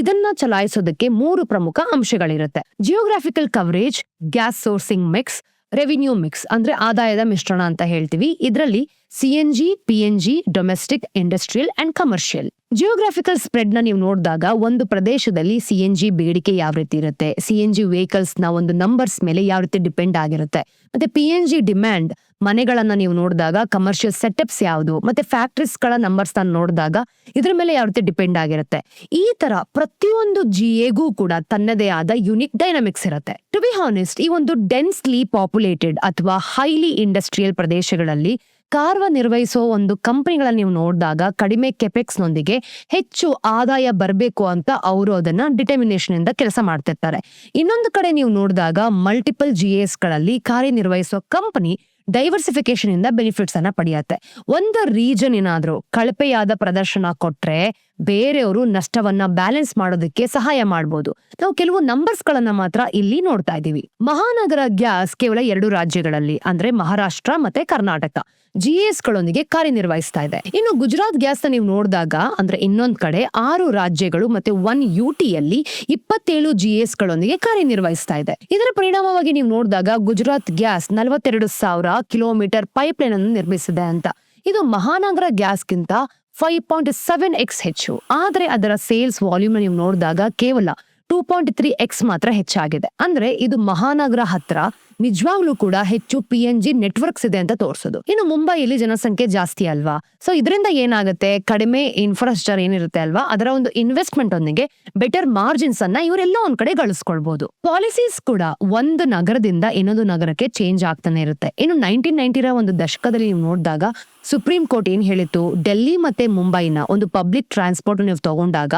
ಇದನ್ನ ಚಲಾಯಿಸೋದಕ್ಕೆ ಮೂರು ಪ್ರಮುಖ ಅಂಶಗಳಿರುತ್ತೆ. Geographical coverage gas sourcing mix revenue mix ಅಂದ್ರೆ ಆದಾಯದ ಮಿಶ್ರಣ ಅಂತ ಹೇಳ್ತೀವಿ. ಇದರಲ್ಲಿ CNG PNG domestic industrial and commercial geographical ಸ್ಪ್ರೆಡ್ನ ನೀವು ನೋಡಿದಾಗ ಒಂದು ಪ್ರದೇಶದಲ್ಲಿ ಸಿಎನ್ಜಿ ಬೇಡಿಕೆ ಯಾವ ರೀತಿ ಇರುತ್ತೆ? ಸಿಎನ್ಜಿ ವೆಹಿಕಲ್ಸ್ನ ಒಂದು ನಂಬರ್ಸ್ ಮೇಲೆ ಯಾವ ರೀತಿ ಡಿಪೆಂಡ್ ಆಗಿರುತ್ತೆ? ಮತ್ತೆ ಪಿಎನ್ಜಿ ಡಿಮ್ಯಾಂಡ್ ಮನೆಗಳನ್ನ ನೀವು ನೋಡಿದಾಗ ಕಮರ್ಷಿಯಲ್ ಸೆಟಪ್ಸ್ ಯಾವುದು? ಮತ್ತೆ ಫ್ಯಾಕ್ಟ್ರೀಸ್ಗಳ ನಂಬರ್ಸ್ ನೋಡಿದಾಗ ಇದ್ರ ಮೇಲೆ ಯಾವ ರೀತಿ ಡಿಪೆಂಡ್ ಆಗಿರುತ್ತೆ? ಈ ತರ ಪ್ರತಿಯೊಂದು ಜಿಎಗೂ ಕೂಡ ತನ್ನದೇ ಆದ ಯುನಿಕ್ ಡೈನಾಮಿಕ್ಸ್ ಇರುತ್ತೆ. ಟು ಬಿ ಹಾನೆಸ್ಟ್ ಈ ಒಂದು ಡೆನ್ಸ್ಲಿ ಪಾಪ್ಯುಲೇಟೆಡ್ ಅಥವಾ ಹೈಲಿ ಇಂಡಸ್ಟ್ರಿಯಲ್ ಪ್ರದೇಶಗಳಲ್ಲಿ ಕಾರ್ಯನಿರ್ವಹಿಸೋ ಒಂದು ಕಂಪನಿಗಳನ್ನ ನೀವು ನೋಡಿದಾಗ ಕಡಿಮೆ ಕೆಪೆಕ್ಸ್ ನೊಂದಿಗೆ ಹೆಚ್ಚು ಆದಾಯ ಬರಬೇಕು ಅಂತ ಅವರು ಅದನ್ನ ಡಿಟರ್ಮಿನೇಷನ್ ಇಂದ ಕೆಲಸ ಮಾಡ್ತಿರ್ತಾರೆ. ಇನ್ನೊಂದು ಕಡೆ ನೀವು ನೋಡಿದಾಗ ಮಲ್ಟಿಪಲ್ ಜಿ ಎಸ್ಗಳಲ್ಲಿ ಕಾರ್ಯನಿರ್ವಹಿಸುವ ಕಂಪನಿ ಡೈವರ್ಸಿಫಿಕೇಶನ್ ಇಂದ ಬೆನಿಫಿಟ್ಸ್ ಅನ್ನ ಪಡೆಯುತ್ತೆ. ಒಂದು ರೀಜನ್ ಏನಾದ್ರೂ ಕಳಪೆಯಾದ ಪ್ರದರ್ಶನ ಕೊಟ್ರೆ ಬೇರೆಯವರು ನಷ್ಟವನ್ನ ಬ್ಯಾಲೆನ್ಸ್ ಮಾಡೋದಕ್ಕೆ ಸಹಾಯ ಮಾಡಬಹುದು ನಾವು ಕೆಲವು ನಂಬರ್ಸ್ ಗಳನ್ನ ಮಾತ್ರ ಇಲ್ಲಿ ನೋಡ್ತಾ ಇದೀವಿ ಮಹಾನಗರ ಗ್ಯಾಸ್ ಕೇವಲ ಎರಡು ರಾಜ್ಯಗಳಲ್ಲಿ ಅಂದ್ರೆ ಮಹಾರಾಷ್ಟ್ರ ಮತ್ತೆ ಕರ್ನಾಟಕ. ಜಿಎಸ್ ಗಳೊಂದಿಗೆ ಕಾರ್ಯನಿರ್ವಹಿಸ್ತಾ ಇದೆ. ಇನ್ನು ಗುಜರಾತ್ ಗ್ಯಾಸ್ನ ನೀವು ನೋಡಿದಾಗ, ಅಂದ್ರೆ ಇನ್ನೊಂದ್ ಕಡೆ ಆರು ರಾಜ್ಯಗಳು ಮತ್ತೆ ಒನ್ ಯುಟಿಯಲ್ಲಿ ಇಪ್ಪತ್ತೇಳು ಜಿಎಸ್ ಗಳೊಂದಿಗೆ ಕಾರ್ಯನಿರ್ವಹಿಸ್ತಾ ಇದೆ. ಇದರ ಪರಿಣಾಮವಾಗಿ ನೀವು ನೋಡಿದಾಗ ಗುಜರಾತ್ ಗ್ಯಾಸ್ ನಲವತ್ತೆರಡು ಸಾವಿರ ಕಿಲೋಮೀಟರ್ ಪೈಪ್ಲೈನ್ ಅನ್ನು ನಿರ್ಮಿಸಿದೆ ಅಂತ. ಇದು ಮಹಾನಗರ ಗ್ಯಾಸ್ಗಿಂತ ಫೈವ್ ಪಾಯಿಂಟ್ ಸೆವೆನ್ ಎಕ್ಸ್ ಹೆಚ್ಚು. ಆದರೆ ಅದರ ಸೇಲ್ಸ್ ವಾಲ್ಯೂಮ್ ನೀವು ನೋಡಿದಾಗ ಕೇವಲ ಟೂ ಪಾಯಿಂಟ್ ತ್ರೀ ಎಕ್ಸ್ ಮಾತ್ರ ಹೆಚ್ಚಾಗಿದೆ. ಅಂದ್ರೆ ಇದು ಮಹಾನಗರ ಹತ್ರ ನಿಜವಾಗ್ಲೂ ಕೂಡ ಹೆಚ್ಚು ಪಿ ಎನ್ ಜಿ ನೆಟ್ವರ್ಕ್ಸ್ ಇದೆ ಅಂತ ತೋರಿಸೋದು. ಇನ್ನು ಮುಂಬೈಯಲ್ಲಿ ಜನಸಂಖ್ಯೆ ಜಾಸ್ತಿ ಅಲ್ವಾ? ಸೊ ಇದರಿಂದ ಏನಾಗುತ್ತೆ? ಕಡಿಮೆ ಇನ್ಫ್ರಾಸ್ಟ್ರಕ್ಚರ್ ಏನಿರುತ್ತೆ ಅಲ್ವಾ? ಅದರ ಒಂದು ಇನ್ವೆಸ್ಟ್ಮೆಂಟ್ ಒಂದಿಗೆ ಬೆಟರ್ ಮಾರ್ಜಿನ್ಸ್ ಅನ್ನ ಇವರೆಲ್ಲ ಒಂದ್ ಕಡೆ ಗಳಿಸ್ಕೊಳ್ಬಹುದು ಪಾಲಿಸೀಸ್ ಕೂಡ ಒಂದು ನಗರದಿಂದ ಇನ್ನೊಂದು ನಗರಕ್ಕೆ ಚೇಂಜ್ ಆಗ್ತಾನೆ ಇರುತ್ತೆ. ಇನ್ನು ನೈನ್ಟೀನ್ ನೈನ್ಟಿರ ಒಂದು ದಶಕದಲ್ಲಿ ನೀವು ನೋಡಿದಾಗ ಸುಪ್ರೀಂ ಕೋರ್ಟ್ ಏನ್ ಹೇಳಿತ್ತು? ಡೆಲ್ಲಿ ಮತ್ತೆ ಮುಂಬೈನ ಒಂದು ಪಬ್ಲಿಕ್ ಟ್ರಾನ್ಸ್ಪೋರ್ಟ್ ನೀವು ತಗೊಂಡಾಗ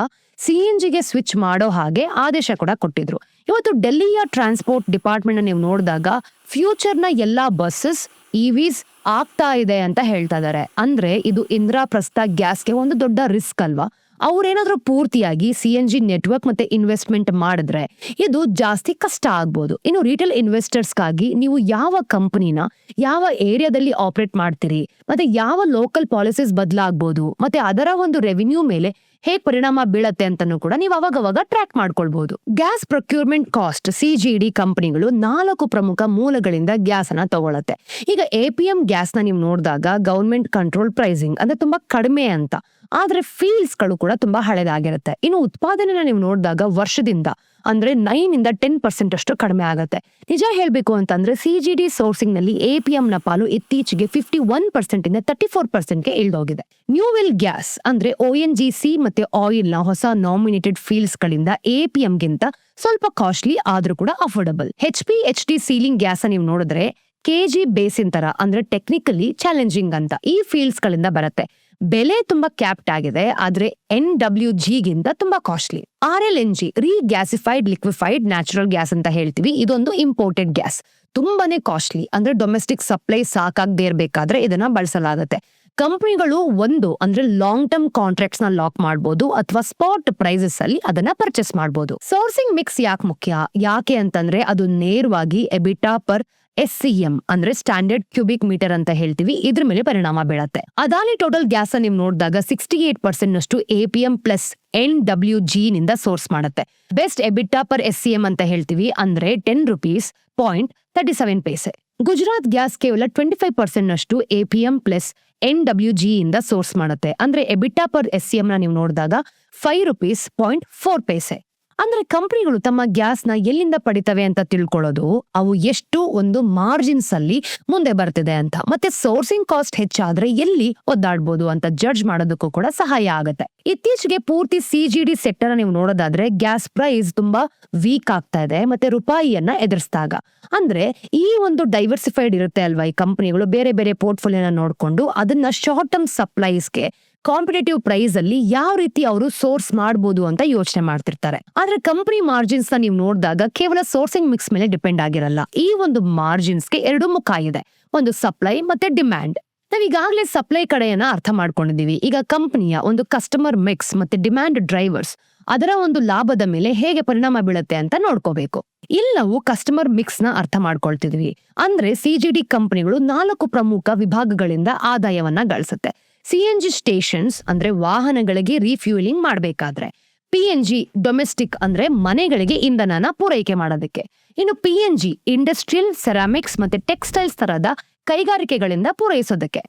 ಗೆ ಸ್ವಿಚ್ ಮಾಡೋ ಹಾಗೆ ಆದೇಶ ಕೂಡ ಕೊಟ್ಟಿದ್ರು. ಇವತ್ತು ಡೆಲ್ಲಿಯ ಟ್ರಾನ್ಸ್ಪೋರ್ಟ್ ಡಿಪಾರ್ಟ್ಮೆಂಟ್ ನೀವು ನೋಡಿದಾಗ ಫ್ಯೂಚರ್ನ ಎಲ್ಲಾ ಬಸ್ಸಸ್ ಇವಿಸ್ ಆಗ್ತಾ ಇದೆ ಅಂತ ಹೇಳ್ತಾ ಇದಾರೆ ಅಂದ್ರೆ ಇದು ಇಂದ್ರಾಪ್ರಸ್ಥ ಗ್ಯಾಸ್ಗೆ ಒಂದು ದೊಡ್ಡ ರಿಸ್ಕ್ ಅಲ್ವಾ? ಅವ್ರೇನಾದ್ರೂ ಪೂರ್ತಿಯಾಗಿ ಸಿ ಎನ್ ಜಿ ನೆಟ್ವರ್ಕ್ ಮತ್ತೆ ಇನ್ವೆಸ್ಟ್ಮೆಂಟ್ ಮಾಡಿದ್ರೆ ಇದು ಜಾಸ್ತಿ ಕಷ್ಟ ಆಗ್ಬೋದು. ಇನ್ನು ರಿಟೇಲ್ ಇನ್ವೆಸ್ಟರ್ಸ್ಗಾಗಿ ನೀವು ಯಾವ ಕಂಪನಿನ, ಯಾವ ಏರಿಯಾದಲ್ಲಿ ಆಪರೇಟ್ ಮಾಡ್ತೀರಿ, ಮತ್ತೆ ಯಾವ ಲೋಕಲ್ ಪಾಲಿಸೀಸ್ ಬದಲಾಗ್ಬೋದು, ಮತ್ತೆ ಅದರ ಒಂದು ರೆವಿನ್ಯೂ ಮೇಲೆ ಹೇಗ್ ಪರಿಣಾಮ ಬೀಳತ್ತೆ ಅಂತಾನು ಕೂಡ ನೀವು ಅವಾಗವಾಗ ಟ್ರ್ಯಾಕ್ ಮಾಡ್ಕೊಳ್ಬಹುದು ಗ್ಯಾಸ್ ಪ್ರೊಕ್ಯೂರ್ಮೆಂಟ್ ಕಾಸ್ಟ್ ಸಿಜಿಡಿ ಕಂಪನಿಗಳು ನಾಲ್ಕು ಪ್ರಮುಖ ಮೂಲಗಳಿಂದ ಗ್ಯಾಸ್ ಅನ್ನ ತಗೊಳತ್ತೆ. ಈಗ ಎ ಪಿ ಎಂ ಗ್ಯಾಸ್ನ ನೀವು ನೋಡಿದಾಗ ಗವರ್ಮೆಂಟ್ ಕಂಟ್ರೋಲ್ ಪ್ರೈಸಿಂಗ್ ಅಂದ್ರೆ ತುಂಬಾ ಕಡಿಮೆ ಅಂತ. ಆದ್ರೆ ಫೀಲ್ಸ್ಗಳು ಕೂಡ ತುಂಬಾ ಹಳೆದಾಗಿರುತ್ತೆ. ಇನ್ನು ಉತ್ಪಾದನೆನ ನೀವು ನೋಡಿದಾಗ ವರ್ಷದಿಂದ ಅಂದ್ರೆ ನೈನ್ ಇಂದ ಟೆನ್ ಪರ್ಸೆಂಟ್ ಅಷ್ಟು ಕಡಿಮೆ ಆಗುತ್ತೆ. ನಿಜ ಹೇಳಬೇಕು ಅಂತಂದ್ರೆ ಸಿಜಿಡಿ ಸೋರ್ಸಿಂಗ್ನಲ್ಲಿ ಎಪಿಎಂ ನ ಪಾಲು ಇತ್ತೀಚೆಗೆ ಫಿಫ್ಟಿ ಒನ್ ಪರ್ಸೆಂಟ್ ಇಂದ ತರ್ಟಿ ಫೋರ್ ಪರ್ಸೆಂಟ್ಗೆ ಇಳಿದೋಗಿದೆ. ನ್ಯೂ ವಿಲ್ ಗ್ಯಾಸ್ ಅಂದ್ರೆ ಒ ಎನ್ ಜಿ ಸಿ ಮತ್ತೆ ಆಯಿಲ್ನ ಹೊಸ ನಾಮಿನೇಟೆಡ್ ಫೀಲ್ಡ್ಸ್ ಗಳಿಂದ ಎಪಿಎಂ ಗಿಂತ ಸ್ವಲ್ಪ ಕಾಸ್ಟ್ಲಿ ಆದ್ರೂ ಕೂಡ affordable H P H D ceiling gas ನೀವು ನೋಡಿದ್ರೆ ಕೆಜಿ ಬೇಸಿನ್ ತರ ಅಂದ್ರೆ ಟೆಕ್ನಿಕಲಿ ಚಾಲೆಂಜಿಂಗ್ ಅಂತ ಈ ಫೀಲ್ಡ್ಸ್ ಗಳಿಂದ ಬರುತ್ತೆ. ಬೆಲೆ ತುಂಬಾ ಕ್ಯಾಪ್ಟ್ ಆಗಿದೆ, ಆದ್ರೆ ಎನ್ ಡಬ್ಲ್ಯೂ ಜಿಗಿಂತ ತುಂಬಾ costly R L N G regasified liquefied natural gas ಅಂತ ಹೇಳ್ತೀವಿ. ಇದೊಂದು ಇಂಪೋರ್ಟೆಡ್ ಗ್ಯಾಸ್ ತುಂಬಾನೇ ಕಾಸ್ಟ್ಲಿ ಅಂದ್ರೆ ಡೊಮೆಸ್ಟಿಕ್ ಸಪ್ಲೈ ಸಾಕಾಗದೇ ಇರಬೇಕಾದ್ರೆ ಇದನ್ನ ಬಳಸಲಾಗುತ್ತೆ. ಕಂಪನಿಗಳು ಒಂದು, ಅಂದ್ರೆ ಲಾಂಗ್ ಟರ್ಮ್ ಕಾಂಟ್ರಾಕ್ಟ್ಸ್ನ ಲಾಕ್ ಮಾಡಬಹುದು ಅಥವಾ ಸ್ಪಾಟ್ ಪ್ರೈಸಸ್ ಅಲ್ಲಿ ಅದನ್ನ ಪರ್ಚೇಸ್ ಮಾಡಬಹುದು ಸೋರ್ಸಿಂಗ್ ಮಿಕ್ಸ್ ಯಾಕೆ ಮುಖ್ಯ? ಯಾಕೆ ಅಂತಂದ್ರೆ ಅದು ನೇರವಾಗಿ EBITDA per S C M ಅಂದ್ರೆ ಸ್ಟ್ಯಾಂಡರ್ಡ್ ಕ್ಯೂಬಿಕ್ ಮೀಟರ್ ಅಂತ ಹೇಳ್ತೀವಿ. ಇದ್ರ ಮೇಲೆ ಪರಿಣಾಮ ಬೀಳತ್ತೆ. ಅದಾನಿ ಟೋಟಲ್ ಗ್ಯಾಸ್ ನೀವು ನೋಡಿದಾಗ ಸಿಕ್ಸ್ಟಿ ಏಟ್ ಪರ್ಸೆಂಟ್ ನಷ್ಟು A P M plus N W G ನಿಂದ ಸೋರ್ಸ್ ಮಾಡುತ್ತೆ. Best EBITDA per S C M ಅಂತ ಹೇಳ್ತೀವಿ, ಅಂದ್ರೆ ten rupees point thirty seven paise Gujarat Gas ಕೇವಲ ಟ್ವೆಂಟಿ ಫೈವ್ ಪರ್ಸೆಂಟ್ ನಷ್ಟು M plus N W G ಇಂದ ಸೋರ್ಸ್ ಮಾಡುತ್ತೆ. ಅಂದ್ರೆ EBITDA per S C M ನ ನೀವು ನೋಡಿದಾಗ five rupees point four paise ಅಂದ್ರೆ ಕಂಪನಿಗಳು ತಮ್ಮ ಗ್ಯಾಸ್ನ ಎಲ್ಲಿಂದ ಪಡಿತವೆ ಅಂತ ತಿಳ್ಕೊಳ್ಳೋದು, ಅವು ಎಷ್ಟು ಒಂದು ಮಾರ್ಜಿನ್ಸ್ ಅಲ್ಲಿ ಮುಂದೆ ಬರ್ತಿದೆ ಅಂತ. ಮತ್ತೆ ಸೋರ್ಸಿಂಗ್ ಕಾಸ್ಟ್ ಹೆಚ್ಚಾದ್ರೆ ಎಲ್ಲಿ ಒದ್ದಾಡ್ಬೋದು ಅಂತ ಜಡ್ಜ್ ಮಾಡೋದಕ್ಕೂ ಕೂಡ ಸಹಾಯ ಆಗುತ್ತೆ. ಇತ್ತೀಚೆಗೆ ಪೂರ್ತಿ ಸಿ ಜಿ ಡಿ ಸೆಕ್ಟರ್ ನೀವು ನೋಡೋದಾದ್ರೆ ಗ್ಯಾಸ್ ಪ್ರೈಸ್ ತುಂಬಾ ವೀಕ್ ಆಗ್ತಾ ಇದೆ, ಮತ್ತೆ ರೂಪಾಯಿಯನ್ನ ಎದುರಿಸಿದಾಗ ಅಂದ್ರೆ ಈ ಒಂದು ಡೈವರ್ಸಿಫೈಡ್ ಇರುತ್ತೆ ಅಲ್ವಾ ಈ ಕಂಪನಿಗಳು? ಬೇರೆ ಬೇರೆ ಪೋರ್ಟ್ಫೋಲಿಯೋನ ನೋಡ್ಕೊಂಡು ಅದನ್ನ ಶಾರ್ಟ್ ಟರ್ಮ್ ಸಪ್ಲೈಸ್ಗೆ ಕಾಂಪಿಟೇಟಿವ್ ಪ್ರೈಸ್ ಅಲ್ಲಿ ಯಾವ ರೀತಿ ಅವರು ಸೋರ್ಸ್ ಮಾಡಬಹುದು ಅಂತ ಯೋಚನೆ ಮಾಡ್ತಿರ್ತಾರೆ. ಆದ್ರೆ ಕಂಪನಿ ಮಾರ್ಜಿನ್ಸ್ನ ನೀವು ನೋಡಿದಾಗ ಕೇವಲ ಸೋರ್ಸಿಂಗ್ ಮಿಕ್ಸ್ ಮೇಲೆ ಡಿಪೆಂಡ್ ಆಗಿರಲ್ಲ. ಈ ಒಂದು ಮಾರ್ಜಿನ್ಸ್ಗೆ ಎರಡು ಮುಖ ಇದೆ. ಒಂದು ಸಪ್ಲೈ ಮತ್ತೆ ಡಿಮ್ಯಾಂಡ್ ನಾವ್ ಈಗಾಗಲೇ ಸಪ್ಲೈ ಕಡೆಯನ್ನ ಅರ್ಥ ಮಾಡ್ಕೊಂಡಿದೀವಿ ಈಗ ಕಂಪನಿಯ ಒಂದು ಕಸ್ಟಮರ್ ಮಿಕ್ಸ್ ಮತ್ತೆ ಡಿಮ್ಯಾಂಡ್ ಡ್ರೈವರ್ಸ್ ಅದರ ಒಂದು ಲಾಭದ ಮೇಲೆ ಹೇಗೆ ಪರಿಣಾಮ ಬೀಳುತ್ತೆ ಅಂತ ನೋಡ್ಕೋಬೇಕು. ಇಲ್ಲಿ ನಾವು ಕಸ್ಟಮರ್ ಮಿಕ್ಸ್ನ ಅರ್ಥ ಮಾಡ್ಕೊಳ್ತಿದ್ವಿ. ಅಂದ್ರೆ ಸಿಜಿಡಿ ಕಂಪನಿಗಳು ನಾಲ್ಕು ಪ್ರಮುಖ ವಿಭಾಗಗಳಿಂದ ಆದಾಯವನ್ನ ಗಳಿಸುತ್ತೆ. ಸಿಎನ್ಜಿ ಸ್ಟೇಷನ್ಸ್ ಅಂದ್ರೆ ವಾಹನಗಳಿಗೆ ರೀಫ್ಯೂಲಿಂಗ್ ಮಾಡಬೇಕಾದ್ರೆ. ಪಿ ಎನ್ ಜಿ ಡೊಮೆಸ್ಟಿಕ್ ಅಂದ್ರೆ ಮನೆಗಳಿಗೆ ಇಂಧನನ ಪೂರೈಕೆ ಮಾಡೋದಕ್ಕೆ. ಇನ್ನು P N G industrial ceramics ಮತ್ತೆ ಟೆಕ್ಸ್ಟೈಲ್ಸ್ ತರಹದ ಕೈಗಾರಿಕೆಗಳಿಂದ ಪೂರೈಸೋದಕ್ಕೆ.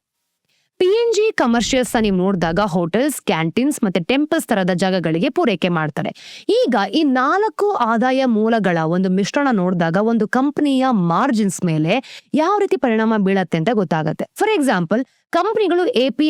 ಪಿ ಎನ್ ಜಿ ಕಮರ್ಷಿಯಲ್ಸ್ ನೀವು ನೋಡಿದಾಗ ಹೋಟೆಲ್ಸ್ ಕ್ಯಾಂಟೀನ್ಸ್ ಮತ್ತೆ ಟೆಂಪಲ್ಸ್ ತರದ ಜಾಗಗಳಿಗೆ ಪೂರೈಕೆ ಮಾಡ್ತಾರೆ. ಈಗ ಈ ನಾಲ್ಕು ಆದಾಯ ಮೂಲಗಳ ಒಂದು ಮಿಶ್ರಣ ನೋಡಿದಾಗ ಒಂದು ಕಂಪನಿಯ ಮಾರ್ಜಿನ್ಸ್ ಮೇಲೆ ಯಾವ ರೀತಿ ಪರಿಣಾಮ ಬೀಳತ್ತೆ ಅಂತ ಗೊತ್ತಾಗುತ್ತೆ. ಫಾರ್ ಎಕ್ಸಾಂಪಲ್ ಕಂಪನಿಗಳು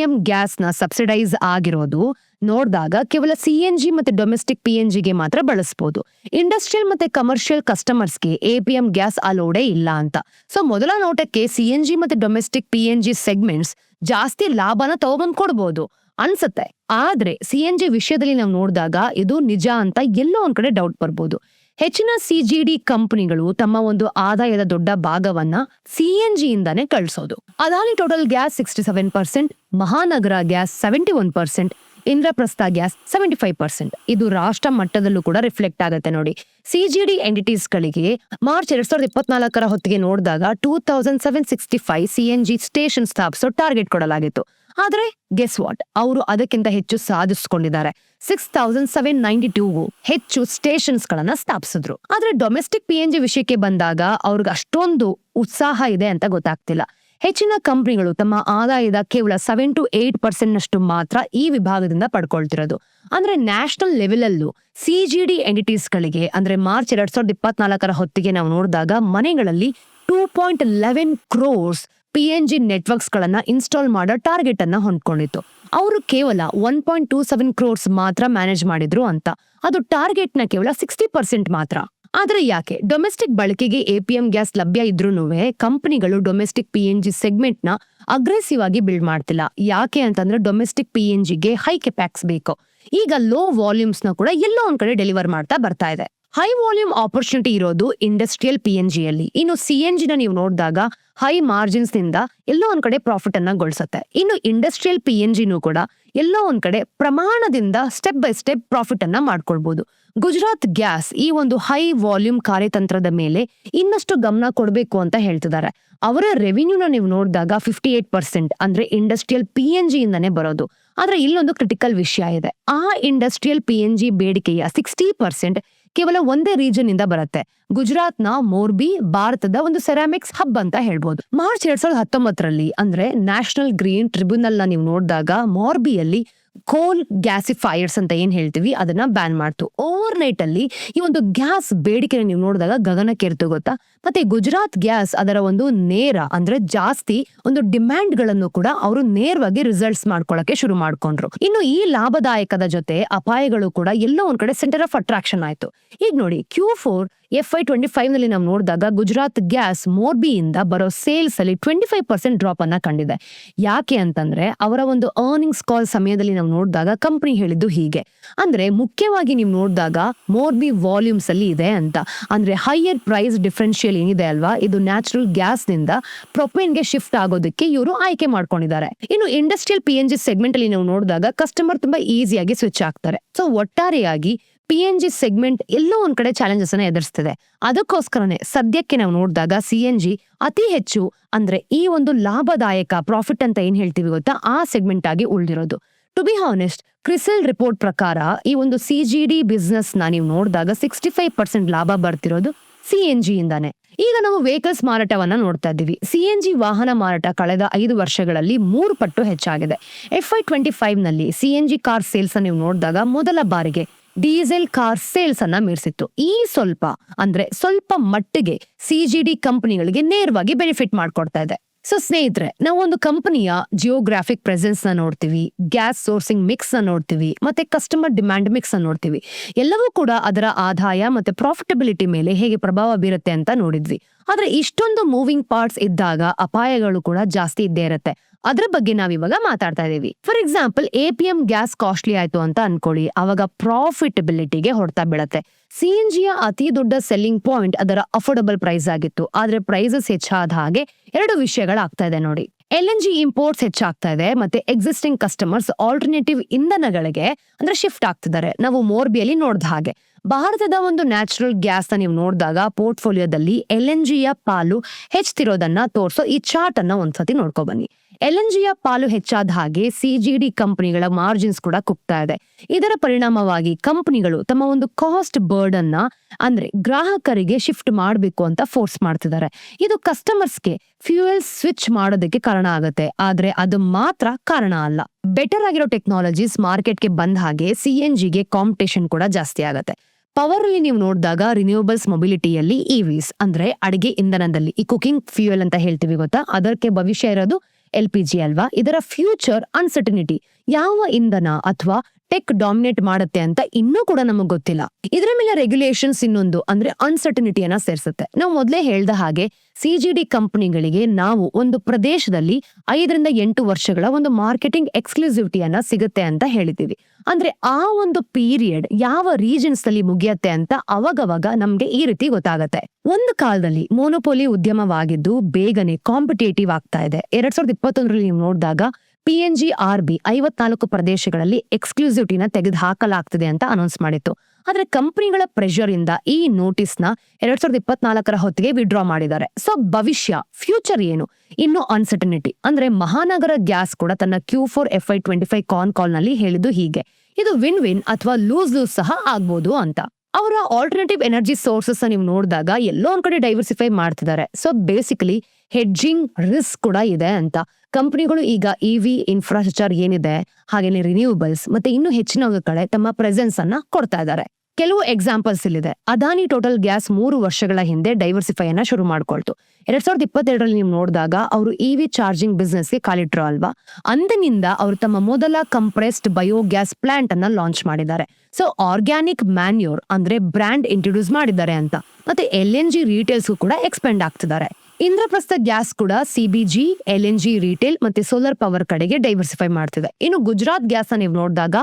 ಎಂ ಗ್ಯಾಸ್ನ ಸಬ್ಸಿಡೈಸ್ ಆಗಿರೋದು ನೋಡಿದಾಗ ಕೇವಲ ಸಿ ಎನ್ ಜಿ ಮತ್ತೆ ಡೊಮೆಸ್ಟಿಕ್ ಪಿ ಎನ್ ಜಿಗೆ ಮಾತ್ರ ಬಳಸಬಹುದು ಇಂಡಸ್ಟ್ರಿಯಲ್ ಮತ್ತೆ ಕಮರ್ಷಿಯಲ್ ಕಸ್ಟಮರ್ಸ್ಗೆ ಎಂ ಗ್ಯಾಸ್ ಅಲೋಡೆ ಇಲ್ಲ ಅಂತ. ಸೊ ಮೊದಲ ನೋಟಕ್ಕೆ ಸಿ ಎನ್ ಜಿ ಮತ್ತೆ domestic P N G segments ಜಾಸ್ತಿ ಲಾಭನ ತಗೊಬಂದ್ ಕೊಡ್ಬೋದು ಅನ್ಸತ್ತೆ. ಆದ್ರೆ ಸಿ ಎನ್ ಜಿ ವಿಷಯದಲ್ಲಿ ನಾವು ನೋಡಿದಾಗ ಇದು ನಿಜ ಅಂತ ಎಲ್ಲೋ ಒಂದ್ ಕಡೆ ಡೌಟ್ ಬರ್ಬೋದು. ಹೆಚ್ಚಿನ ಸಿ ಜಿ ಡಿ ಕಂಪನಿಗಳು ತಮ್ಮ ಒಂದು ಆದಾಯದ ದೊಡ್ಡ ಭಾಗವನ್ನ ಸಿ ಎನ್ ಜಿ ಇಂದಾನೆ ಕಳ್ಸೋದು. Adani Total gas sixty seven percent Mahanagar gas seventy one percent Indraprastha gas seventy five percent ಇದು ರಾಷ್ಟ್ರ ಮಟ್ಟದಲ್ಲೂ ಕೂಡ ರಿಫ್ಲೆಕ್ಟ್ ಆಗುತ್ತೆ ನೋಡಿ. ಸಿ ಜಿ ಡಿ ಎಂಟಿಟೀಸ್ ಗಳಿಗೆ ಮಾರ್ಚ್ ಎರಡ್ ಸಾವಿರದ ಇಪ್ಪತ್ನಾಲ್ಕರ ಹೊತ್ತಿಗೆ ನೋಡಿದಾಗ two thousand seven sixty five G station ಸ್ಥಾಪಿಸೋ target ಕೊಡಲಾಗಿತ್ತು. ಆದರೆ ಗೆಸ್ ವಾಟ್ ಅವರು ಅದಕ್ಕಿಂತ ಹೆಚ್ಚು ಸಾಧಿಸಿಕೊಂಡಿದ್ದಾರೆ. ಸಿಕ್ಸ್ ತೌಸಂಡ್ ಸೆವೆನ್ ನೈಂಟಿ ಟೂಗೂ ಹೆಚ್ಚು ಸ್ಟೇಷನ್ಸ್ ಗಳನ್ನ ಸ್ಥಾಪಿಸಿದ್ರು. ಆದ್ರೆ ಡೊಮೆಸ್ಟಿಕ್ ಪಿ ಎನ್ ಜಿ ವಿಷಯಕ್ಕೆ ಬಂದಾಗ ಅವ್ರಿಗೆ ಅಷ್ಟೊಂದು ಉತ್ಸಾಹ ಇದೆ ಅಂತ ಗೊತ್ತಾಗ್ತಿಲ್ಲ. ಹೆಚ್ಚಿನ ಕಂಪನಿಗಳು ತಮ್ಮ ಆದಾಯದ ಕೇವಲ ಸೆವೆನ್ ಟು ಏಟ್ ಪರ್ಸೆಂಟ್ ನಷ್ಟು ಮಾತ್ರ ಈ ವಿಭಾಗದಿಂದ ಪಡ್ಕೊಳ್ತಿರೋದು. ಅಂದ್ರೆ ನ್ಯಾಷನಲ್ ಲೆವೆಲಲ್ಲೂ ಸಿಜಿಡಿ ಎಂಟಿಟೀಸ್ ಗಳಿಗೆ, ಅಂದ್ರೆ ಮಾರ್ಚ್ ಎರಡ್ ಸಾವಿರದ ಇಪ್ಪತ್ನಾಲ್ಕರ ಹೊತ್ತಿಗೆ ನಾವು ನೋಡಿದಾಗ ಮನೆಗಳಲ್ಲಿ two point eleven crores P N G networks ಗಳನ್ನ ಇನ್ಸ್ಟಾಲ್ ಮಾಡೋ ಟಾರ್ಗೆಟ್ ಅನ್ನ ಹೊಂದ್ಕೊಂಡಿತ್ತು. ಅವರು ಕೇವಲ one point two seven crores ಮಾತ್ರ ಮ್ಯಾನೇಜ್ ಮಾಡಿದ್ರು ಅಂತ. ಅದು ಟಾರ್ಗೆಟ್ನ ಕೇವಲ ಸಿಕ್ಸ್ಟಿ ಪರ್ಸೆಂಟ್ ಮಾತ್ರ. ಆದ್ರೆ ಯಾಕೆ? ಡೊಮೆಸ್ಟಿಕ್ ಬಳಕೆಗೆ ಎಪಿಎಂ ಗ್ಯಾಸ್ ಲಭ್ಯ ಇದ್ರೂ ಕಂಪನಿಗಳು ಡೊಮೆಸ್ಟಿಕ್ ಪಿ ಎನ್ ಜಿ ಸೆಗ್ಮೆಂಟ್ನ ಅಗ್ರೆಸಿವ್ ಆಗಿ ಬಿಲ್ಡ್ ಮಾಡ್ತಿಲ್ಲ. ಯಾಕೆ ಅಂತಂದ್ರೆ ಡೊಮೆಸ್ಟಿಕ್ ಪಿ ಎನ್ ಜಿಗೆ ಹೈ ಕೆಪ್ಯಾಕ್ಸ್ ಬೇಕು. ಈಗ ಲೋ ವಾಲ್ಯೂಮ್ಸ್ನ ಕೂಡ ಎಲ್ಲೋ ಒಂದ್ ಕಡೆ ಡೆಲಿವರ್ ಮಾಡ್ತಾ ಬರ್ತಾ ಇದೆ. ಹೈ ವಾಲ್ಯೂಮ್ ಆಪರ್ಚುನಿಟಿ ಇರೋದು ಇಂಡಸ್ಟ್ರಿಯಲ್ ಪಿ ಎನ್ ಜಿಯಲ್ಲಿ ಇನ್ನು ಸಿ ಎನ್ ಜಿನ ನೀವು ನೋಡಿದಾಗ ಹೈ ಮಾರ್ಜಿನ್ಸ್ನಿಂದ ಎಲ್ಲೋ ಒಂದ್ ಕಡೆ ಪ್ರಾಫಿಟ್ ಅನ್ನ ಗೊಳಿಸುತ್ತೆ. ಇನ್ನು ಇಂಡಸ್ಟ್ರಿಯಲ್ ಪಿ ಎನ್ ಜಿನೂ ಕೂಡ ಎಲ್ಲೋ ಒಂದ್ ಕಡೆ ಪ್ರಮಾಣದಿಂದ ಸ್ಟೆಪ್ ಬೈ ಸ್ಟೆಪ್ ಪ್ರಾಫಿಟ್ ಅನ್ನ ಮಾಡ್ಕೊಳ್ಬಹುದು ಗುಜರಾತ್ ಗ್ಯಾಸ್ ಈ ಒಂದು ಹೈ ವಾಲ್ಯೂಮ್ ಕಾರ್ಯತಂತ್ರದ ಮೇಲೆ ಇನ್ನಷ್ಟು ಗಮನ ಕೊಡಬೇಕು ಅಂತ ಹೇಳ್ತಿದ್ದಾರೆ. ಅವರ ರೆವಿನ್ಯೂನ ನೀವು ನೋಡಿದಾಗ ಫಿಫ್ಟಿ ಏಟ್ ಪರ್ಸೆಂಟ್ ಅಂದ್ರೆ ಇಂಡಸ್ಟ್ರಿಯಲ್ ಪಿ ಎನ್ ಜಿ ಇಂದಾನೆ ಬರೋದು. ಆದ್ರೆ ಇಲ್ಲೊಂದು ಕ್ರಿಟಿಕಲ್ ವಿಷಯ ಇದೆ. ಆ ಇಂಡಸ್ಟ್ರಿಯಲ್ ಪಿ ಎನ್ ಜಿ ಬೇಡಿಕೆಯ ಸಿಕ್ಸ್ಟಿ ಪರ್ಸೆಂಟ್ ಕೇವಲ ಒಂದೇ ರೀಜನ್ ಇಂದ ಬರುತ್ತೆ. ಗುಜರಾತ್ನ ಮೋರ್ಬಿ ಭಾರತದ ಒಂದು ಸೆರಾಮಿಕ್ಸ್ ಹಬ್ ಅಂತ ಹೇಳ್ಬೋದು. ಮಾರ್ಚ್ ಎರಡ್ ಸಾವಿರದ ಹತ್ತೊಂಬತ್ತರಲ್ಲಿ ಅಂದ್ರೆ ನ್ಯಾಷನಲ್ ಗ್ರೀನ್ ಟ್ರಿಬ್ಯುನಲ್ನ ನೀವು ನೋಡಿದಾಗ ಮಾರ್ಬಿಯಲ್ಲಿ ಕೋಲ್ ಗ್ಯಾಸಿಫೈಯರ್ಸ್ ಅಂತ ಏನ್ ಹೇಳ್ತೀವಿ, ಅದನ್ನ ಬ್ಯಾನ್ ಮಾಡ್ತು. ಓವರ್ ನೈಟ್ ಅಲ್ಲಿ ಈ ಒಂದು ಗ್ಯಾಸ್ ಬೇಡಿಕೆ ನೀವು ನೋಡಿದಾಗ ಗಗನಕ್ಕೇರ್ತು ಗೊತ್ತಾ? ಮತ್ತೆ ಗುಜರಾತ್ ಗ್ಯಾಸ್ ಅದರ ಒಂದು ನೇರ ಅಂದ್ರೆ ಜಾಸ್ತಿ ಒಂದು ಡಿಮ್ಯಾಂಡ್ಗಳನ್ನು ಕೂಡ ಅವರು ನೇರವಾಗಿ ರಿಸಲ್ಟ್ಸ್ ಮಾಡ್ಕೊಳಕ್ಕೆ ಶುರು ಮಾಡ್ಕೊಂಡ್ರು. ಇನ್ನು ಈ ಲಾಭದಾಯಕದ ಜೊತೆ ಅಪಾಯಗಳು ಕೂಡ ಎಲ್ಲೋ ಒಂದ್ ಕಡೆ ಸೆಂಟರ್ ಆಫ್ ಅಟ್ರಾಕ್ಷನ್ ಆಯ್ತು. ಈಗ ನೋಡಿ Q four F Y twenty ಫೈವ್ನಲ್ಲಿ ನಾವು ನೋಡಿದಾಗ ಗುಜರಾತ್ ಗ್ಯಾಸ್ ಮೋರ್ಬಿಯಿಂದ ಬರೋ ಸೇಲ್ಸ್ ಅಲ್ಲಿ ಟ್ವೆಂಟಿ ಫೈವ್ ಪರ್ಸೆಂಟ್ ಡ್ರಾಪ್ ಅನ್ನ ಕಂಡಿದೆ. ಯಾಕೆ ಅಂತಂದ್ರೆ ಅವರ ಒಂದು ಅರ್ನಿಂಗ್ಸ್ ಕಾಲ್ ಸಮಯದಲ್ಲಿ ನಾವು ನೋಡಿದಾಗ ಕಂಪನಿ ಹೇಳಿದ್ದು ಹೀಗೆ. ಅಂದ್ರೆ ಮುಖ್ಯವಾಗಿ ನೀವು ನೋಡಿದಾಗ ಮೋರ್ಬಿ ವಾಲ್ಯೂಮ್ಸ್ ಅಲ್ಲಿ ಇದೆ ಅಂತ. ಅಂದ್ರೆ ಹೈಯರ್ ಪ್ರೈಸ್ ಡಿಫ್ರೆನ್ಷಿಯಲ್ ಏನಿದೆ ಅಲ್ವಾ? ಇದು ನ್ಯಾಚುರಲ್ ಗ್ಯಾಸ್ನಿಂದ ಪ್ರೊಪೇನ್ಗೆ ಶಿಫ್ಟ್ ಆಗೋದಕ್ಕೆ ಇವರು ಆಯ್ಕೆ ಮಾಡ್ಕೊಂಡಿದ್ದಾರೆ. ಇನ್ನು industrial P N G segment ಅಲ್ಲಿ ನಾವು ನೋಡಿದಾಗ ಕಸ್ಟಮರ್ ತುಂಬಾ ಈಸಿಯಾಗಿ ಸ್ವಿಚ್ ಆಗ್ತಾರೆ. ಸೊ ಒಟ್ಟಾರೆಯಾಗಿ ಪಿ ಎನ್ ಜಿ ಸೆಗ್ಮೆಂಟ್ ಎಲ್ಲೋ ಒಂದ್ ಕಡೆ ಚಾಲೆಂಜಸ್ ಅನ್ನ ಎದುರಿಸ್ತಿದೆ. ಅದಕ್ಕೋಸ್ಕರನೇ ಸದ್ಯಕ್ಕೆ ನಾವು ನೋಡಿದಾಗ ಸಿ ಎನ್ ಜಿ ಅತಿ ಹೆಚ್ಚು ಅಂದ್ರೆ ಈ ಒಂದು ಲಾಭದಾಯಕ ಪ್ರಾಫಿಟ್ ಅಂತ ಏನ್ ಹೇಳ್ತೀವಿ ಗೊತ್ತಾ? ಆ ಸೆಗ್ಮೆಂಟ್ ಆಗಿ ಉಳಿದಿರೋದು. To be honest CRISIL report ಪ್ರಕಾರ ಈ ಒಂದು ಸಿ ಜಿ ಡಿ ಬಿಸ್ನೆಸ್ನ ನೀವು ನೋಡಿದಾಗ ಸಿಕ್ಸ್ಟಿ ಫೈವ್ ಪರ್ಸೆಂಟ್ ಲಾಭ ಬರ್ತಿರೋದು ಸಿ ಎನ್ ಜಿ ಇಂದಾನೆ. ಈಗ ನಾವು ವೆಹಿಕಲ್ಸ್ ಮಾರಾಟವನ್ನ ನೋಡ್ತಾ ಇದ್ದೀವಿ. ಸಿ ಎನ್ ಜಿ ವಾಹನ ಮಾರಾಟ ಕಳೆದ ಐದು ವರ್ಷಗಳಲ್ಲಿ ಮೂರು ಪಟ್ಟು ಹೆಚ್ಚಾಗಿದೆ. F Y twenty ಫೈವ್ನಲ್ಲಿ C N G car sales ನೀವು ನೋಡಿದಾಗ ಮೊದಲ ಬಾರಿಗೆ ಡೀಸೆಲ್ ಕಾರ್ ಸೇಲ್ಸ್ ಅನ್ನ ಮೀರಿಸಿತ್ತು. ಈ ಸ್ವಲ್ಪ ಅಂದ್ರೆ ಸ್ವಲ್ಪ ಮಟ್ಟಿಗೆ ಸಿ ಜಿ ಡಿ ಕಂಪನಿಗಳಿಗೆ ನೇರವಾಗಿ ಬೆನಿಫಿಟ್ ಮಾಡ್ಕೊಡ್ತಾ ಇದೆ. ಸೊ ಸ್ನೇಹಿತರೆ, ನಾವು ಒಂದು ಕಂಪನಿಯ ಜಿಯೋಗ್ರಾಫಿಕ್ ಪ್ರೆಸೆನ್ಸ್ನ ನೋಡ್ತೀವಿ ಗ್ಯಾಸ್ ಸೋರ್ಸಿಂಗ್ ಮಿಕ್ಸ್ನ ನೋಡ್ತೀವಿ, ಮತ್ತೆ ಕಸ್ಟಮರ್ ಡಿಮ್ಯಾಂಡ್ ಮಿಕ್ಸ್ನ ನೋಡ್ತೀವಿ. ಎಲ್ಲವೂ ಕೂಡ ಅದರ ಆದಾಯ ಮತ್ತೆ ಪ್ರಾಫಿಟಬಿಲಿಟಿ ಮೇಲೆ ಹೇಗೆ ಪ್ರಭಾವ ಬೀರುತ್ತೆ ಅಂತ ನೋಡಿದ್ವಿ. ಆದ್ರೆ ಇಷ್ಟೊಂದು ಮೂವಿಂಗ್ ಪಾರ್ಟ್ಸ್ ಇದ್ದಾಗ ಅಪಾಯಗಳು ಕೂಡ ಜಾಸ್ತಿ ಇದ್ದೇ ಇರುತ್ತೆ. ಅದ್ರ ಬಗ್ಗೆ ನಾವಿವಾಗ ಮಾತಾಡ್ತಾ ಇದೀವಿ. For example A P M gas costly ಆಯ್ತು ಅಂತ ಅನ್ಕೊಳ್ಳಿ. ಅವಾಗ ಪ್ರಾಫಿಟಬಿಲಿಟಿಗೆ ಹೊಡ್ತಾ ಬೀಳತ್ತೆ. ಸಿ ಎನ್ ಜಿಯ ಅತಿ ದೊಡ್ಡ ಸೆಲ್ಲಿಂಗ್ ಪಾಯಿಂಟ್ ಅದರ ಅಫೋರ್ಡಬಲ್ ಪ್ರೈಸ್ ಆಗಿತ್ತು. ಆದ್ರೆ ಪ್ರೈಸಸ್ ಹೆಚ್ಚಾದ ಹಾಗೆ ಎರಡು ವಿಷಯಗಳಾಗ್ತಾ ಇದೆ ನೋಡಿ. ಎಲ್ ಎನ್ ಜಿ ಇಂಪೋರ್ಟ್ಸ್ ಹೆಚ್ಚಾಗ್ತಾ ಇದೆ ಮತ್ತೆ ಎಕ್ಸಿಸ್ಟಿಂಗ್ ಕಸ್ಟಮರ್ಸ್ ಆಲ್ಟರ್ನೇಟಿವ್ ಇಂಧನಗಳಿಗೆ ಅಂದ್ರೆ ಶಿಫ್ಟ್ ಆಗ್ತಿದ್ದಾರೆ. ನಾವು ಮೋರ್ಬಿಯಲ್ಲಿ ನೋಡಿದ ಹಾಗೆ. ಭಾರತದ ಒಂದು ನ್ಯಾಚುರಲ್ ಗ್ಯಾಸ್ ನೀವು ನೋಡಿದಾಗ ಪೋರ್ಟ್ಫೋಲಿಯೋದಲ್ಲಿ ಎಲ್ ಎನ್ ಜಿಯ ಪಾಲು ಹೆಚ್ಚುತ್ತಿರೋದನ್ನ ತೋರಿಸೋ ಈ ಚಾರ್ಟ್ ಅನ್ನ ಒಂದ್ಸತಿ ನೋಡ್ಕೊ ಬನ್ನಿ. ಎಲ್ ಎನ್ ಜಿಯ ಪಾಲು ಹೆಚ್ಚಾದ ಹಾಗೆ ಸಿ ಜಿ ಡಿ ಕಂಪನಿಗಳ ಮಾರ್ಜಿನ್ಸ್ ಕೂಡ ಕುಗ್ತಾ ಇದೆ. ಇದರ ಪರಿಣಾಮವಾಗಿ ಕಂಪನಿಗಳು ತಮ್ಮ ಒಂದು ಕಾಸ್ಟ್ ಬರ್ಡನ್ನ ಅಂದ್ರೆ ಗ್ರಾಹಕರಿಗೆ ಶಿಫ್ಟ್ ಮಾಡಬೇಕು ಅಂತ ಫೋರ್ಸ್ ಮಾಡ್ತಿದ್ದಾರೆ. ಇದು ಕಸ್ಟಮರ್ಸ್ಗೆ ಫ್ಯೂಯಲ್ ಸ್ವಿಚ್ ಮಾಡೋದಕ್ಕೆ ಕಾರಣ ಆಗುತ್ತೆ. ಆದ್ರೆ ಅದು ಮಾತ್ರ ಕಾರಣ ಅಲ್ಲ. ಬೆಟರ್ ಆಗಿರೋ ಟೆಕ್ನಾಲಜೀಸ್ ಮಾರ್ಕೆಟ್ಗೆ ಬಂದ ಹಾಗೆ ಸಿ ಎನ್ ಜಿಗೆ ಕಾಂಪಿಟೇಷನ್ ಕೂಡ ಜಾಸ್ತಿ ಆಗುತ್ತೆ. ಪವರ್ ಅಲ್ಲಿ ನೀವು ನೋಡಿದಾಗ ರಿನ್ಯೂವಬಲ್ಸ್ ಮೊಬಿಲಿಟಿಯಲ್ಲಿ ಇವಿಸ್ ಅಂದ್ರೆ ಅಡಿಗೆ ಇಂಧನದಲ್ಲಿ ಈ ಕುಕಿಂಗ್ ಫ್ಯೂಯಲ್ ಅಂತ ಹೇಳ್ತೀವಿ ಗೊತ್ತಾ? ಅದಕ್ಕೆ ಭವಿಷ್ಯ ಇರೋದು ಎಲ್ ಪಿ ಜಿ ಅಲ್ವಾ? ಇದರ ಫ್ಯೂಚರ್ ಅನ್ಸರ್ಟನಿಟಿ ಯಾವ ಇಂಧನ ಅಥವಾ ಟೆಕ್ ಡಾಮಿನೇಟ್ ಮಾಡುತ್ತೆ ಅಂತ ಇನ್ನೂ ಕೂಡ ನಮಗೆ ಗೊತ್ತಿಲ್ಲ. ಇದರ ಮೇಲೆ ರೆಗ್ಯುಲೇಷನ್ಸ್ ಇನ್ನೊಂದು, ಅಂದ್ರೆ ಅನ್ಸರ್ಟನಿಟಿಯನ್ನ ಸೇರಿಸುತ್ತೆ. ನಾವು ಮೊದಲೇ ಹೇಳ್ದ ಹಾಗೆ ಸಿ ಜಿ ಡಿ ಕಂಪನಿಗಳಿಗೆ ನಾವು ಒಂದು ಪ್ರದೇಶದಲ್ಲಿ ಐದರಿಂದ ಎಂಟು ವರ್ಷಗಳ ಒಂದು ಮಾರ್ಕೆಟಿಂಗ್ ಎಕ್ಸ್ಕ್ಲೂಸಿವಿಟಿಯನ್ನ ಸಿಗುತ್ತೆ ಅಂತ ಹೇಳಿದ್ದೀವಿ. ಅಂದ್ರೆ ಆ ಒಂದು ಪೀರಿಯಡ್ ಯಾವ ರೀಜನ್ಸ್ ಅಲ್ಲಿ ಮುಗಿಯತ್ತೆ ಅಂತ ಅವಾಗವಾಗ ನಮ್ಗೆ ಈ ರೀತಿ ಗೊತ್ತಾಗತ್ತೆ. ಒಂದು ಕಾಲದಲ್ಲಿ ಮೋನೋಪೋಲಿ ಉದ್ಯಮವಾಗಿದ್ದು ಬೇಗನೆ ಕಾಂಪಿಟೇಟಿವ್ ಆಗ್ತಾ ಇದೆ. ಎರಡ್ ಸಾವಿರದ ಇಪ್ಪತ್ತೊಂದರಲ್ಲಿ ನೀವು ನೋಡಿದಾಗ P N G R B ಐವತ್ನಾಲ್ಕು ಪ್ರದೇಶಗಳಲ್ಲಿ ಎಕ್ಸ್ಕ್ಲೂಸಿವಿಟಿನ ತೆಗೆದು ಹಾಕಲಾಗ್ತಿದೆ ಅಂತ ಅನೌನ್ಸ್ ಮಾಡಿತ್ತು. ಆದರೆ ಕಂಪನಿಗಳ ಪ್ರೆಷರ್ ಇಂದ ಈ ನೋಟಿಸ್ನ ಎರಡ್ ಸಾವಿರದ ಇಪ್ಪತ್ನಾಲ್ಕರ ಹೊತ್ತಿಗೆ ವಿಡ್ರಾ ಮಾಡಿದ್ದಾರೆ. ಸೊ ಭವಿಷ್ಯ ಫ್ಯೂಚರ್ ಏನು? ಇನ್ನು ಅನ್ಸರ್ಟನಿಟಿ ಅಂದ್ರೆ ಮಹಾನಗರ ಗ್ಯಾಸ್ ಕೂಡ ತನ್ನ Q four F Y twenty five ಕಾನ್ ಕಾಲ್ನಲ್ಲಿ ಹೇಳಿದ್ದು ಹೀಗೆ. ಇದು ವಿನ್ ವಿನ್ ಅಥವಾ ಲೂಸ್ ಲೂಸ್ ಸಹ ಆಗ್ಬೋದು ಅಂತ. ಅವರ ಆಲ್ಟರ್ನೇಟಿವ್ ಎನರ್ಜಿ ಸೋರ್ಸಸ್ ನೀವು ನೋಡಿದಾಗ ಎಲ್ಲೋ ಒಂದ್ ಕಡೆ ಡೈವರ್ಸಿಫೈ ಮಾಡ್ತಿದ್ದಾರೆ. ಸೊ ಬೇಸಿಕಲಿ ಹೆಡ್ಜಿಂಗ್ ರಿಸ್ಕ್ ಕೂಡ ಇದೆ ಅಂತ. ಕಂಪನಿಗಳು ಈಗ ಇ ವಿ ಇನ್ಫ್ರಾಸ್ಟ್ರಕ್ಚರ್ ಏನಿದೆ, ಹಾಗೇನೆ ರಿನ್ಯೂವಬಲ್ಸ್ ಮತ್ತೆ ಇನ್ನೂ ಹೆಚ್ಚಿನ ಕಡೆ ತಮ್ಮ ಪ್ರೆಸೆನ್ಸ್ ಅನ್ನ ಕೊಡ್ತಾ ಇದ್ದಾರೆ. ಕೆಲವು ಎಕ್ಸಾಂಪಲ್ಸ್ ಇಲ್ಲಿದೆ. ಅದಾನಿ ಟೋಟಲ್ ಗ್ಯಾಸ್ ಮೂರು ವರ್ಷಗಳ ಹಿಂದೆ ಡೈವರ್ಸಿಫೈ ಅನ್ನ ಶುರು ಮಾಡ್ಕೊಳ್ತು. ಎರಡ್ ಸಾವಿರದ ಇಪ್ಪತ್ತೆರಡರಲ್ಲಿ ನೀವು ನೋಡಿದಾಗ ಅವರು ಇ ವಿ ಚಾರ್ಜಿಂಗ್ ಬಿಸ್ನೆಸ್ಗೆ ಕಾಲಿಟ್ರು ಅಲ್ವಾ? ಅಂದಿನಿಂದ ಅವರು ತಮ್ಮ ಮೊದಲ ಕಂಪ್ರೆಸ್ಡ್ ಬಯೋಗ್ಯಾಸ್ ಪ್ಲಾಂಟ್ ಅನ್ನ ಲಾಂಚ್ ಮಾಡಿದ್ದಾರೆ. ಸೊ ಆರ್ಗ್ಯಾನಿಕ್ ಮ್ಯಾನ್ಯೂರ್ ಅಂದ್ರೆ ಬ್ರ್ಯಾಂಡ್ ಇಂಟ್ರೊಡ್ಯೂಸ್ ಮಾಡಿದ್ದಾರೆ ಅಂತ. ಮತ್ತೆ ಎಲ್ ಎನ್ ಜಿ ರೀಟೇಲ್ಸ್ ಕೂಡ ಎಕ್ಸ್ಪೆಂಡ್ ಆಗ್ತಿದ್ದಾರೆ. ಇಂದ್ರಪ್ರಸ್ಥ ಗ್ಯಾಸ್ ಕೂಡ CBG L N G retail ಮತ್ತೆ ಸೋಲಾರ್ ಪವರ್ ಕಡೆಗೆ ಡೈವರ್ಸಿಫೈ ಮಾಡ್ತಿದೆ. ಇನ್ನು ಗುಜರಾತ್ ಗ್ಯಾಸ್ ನೀವು ನೋಡಿದಾಗ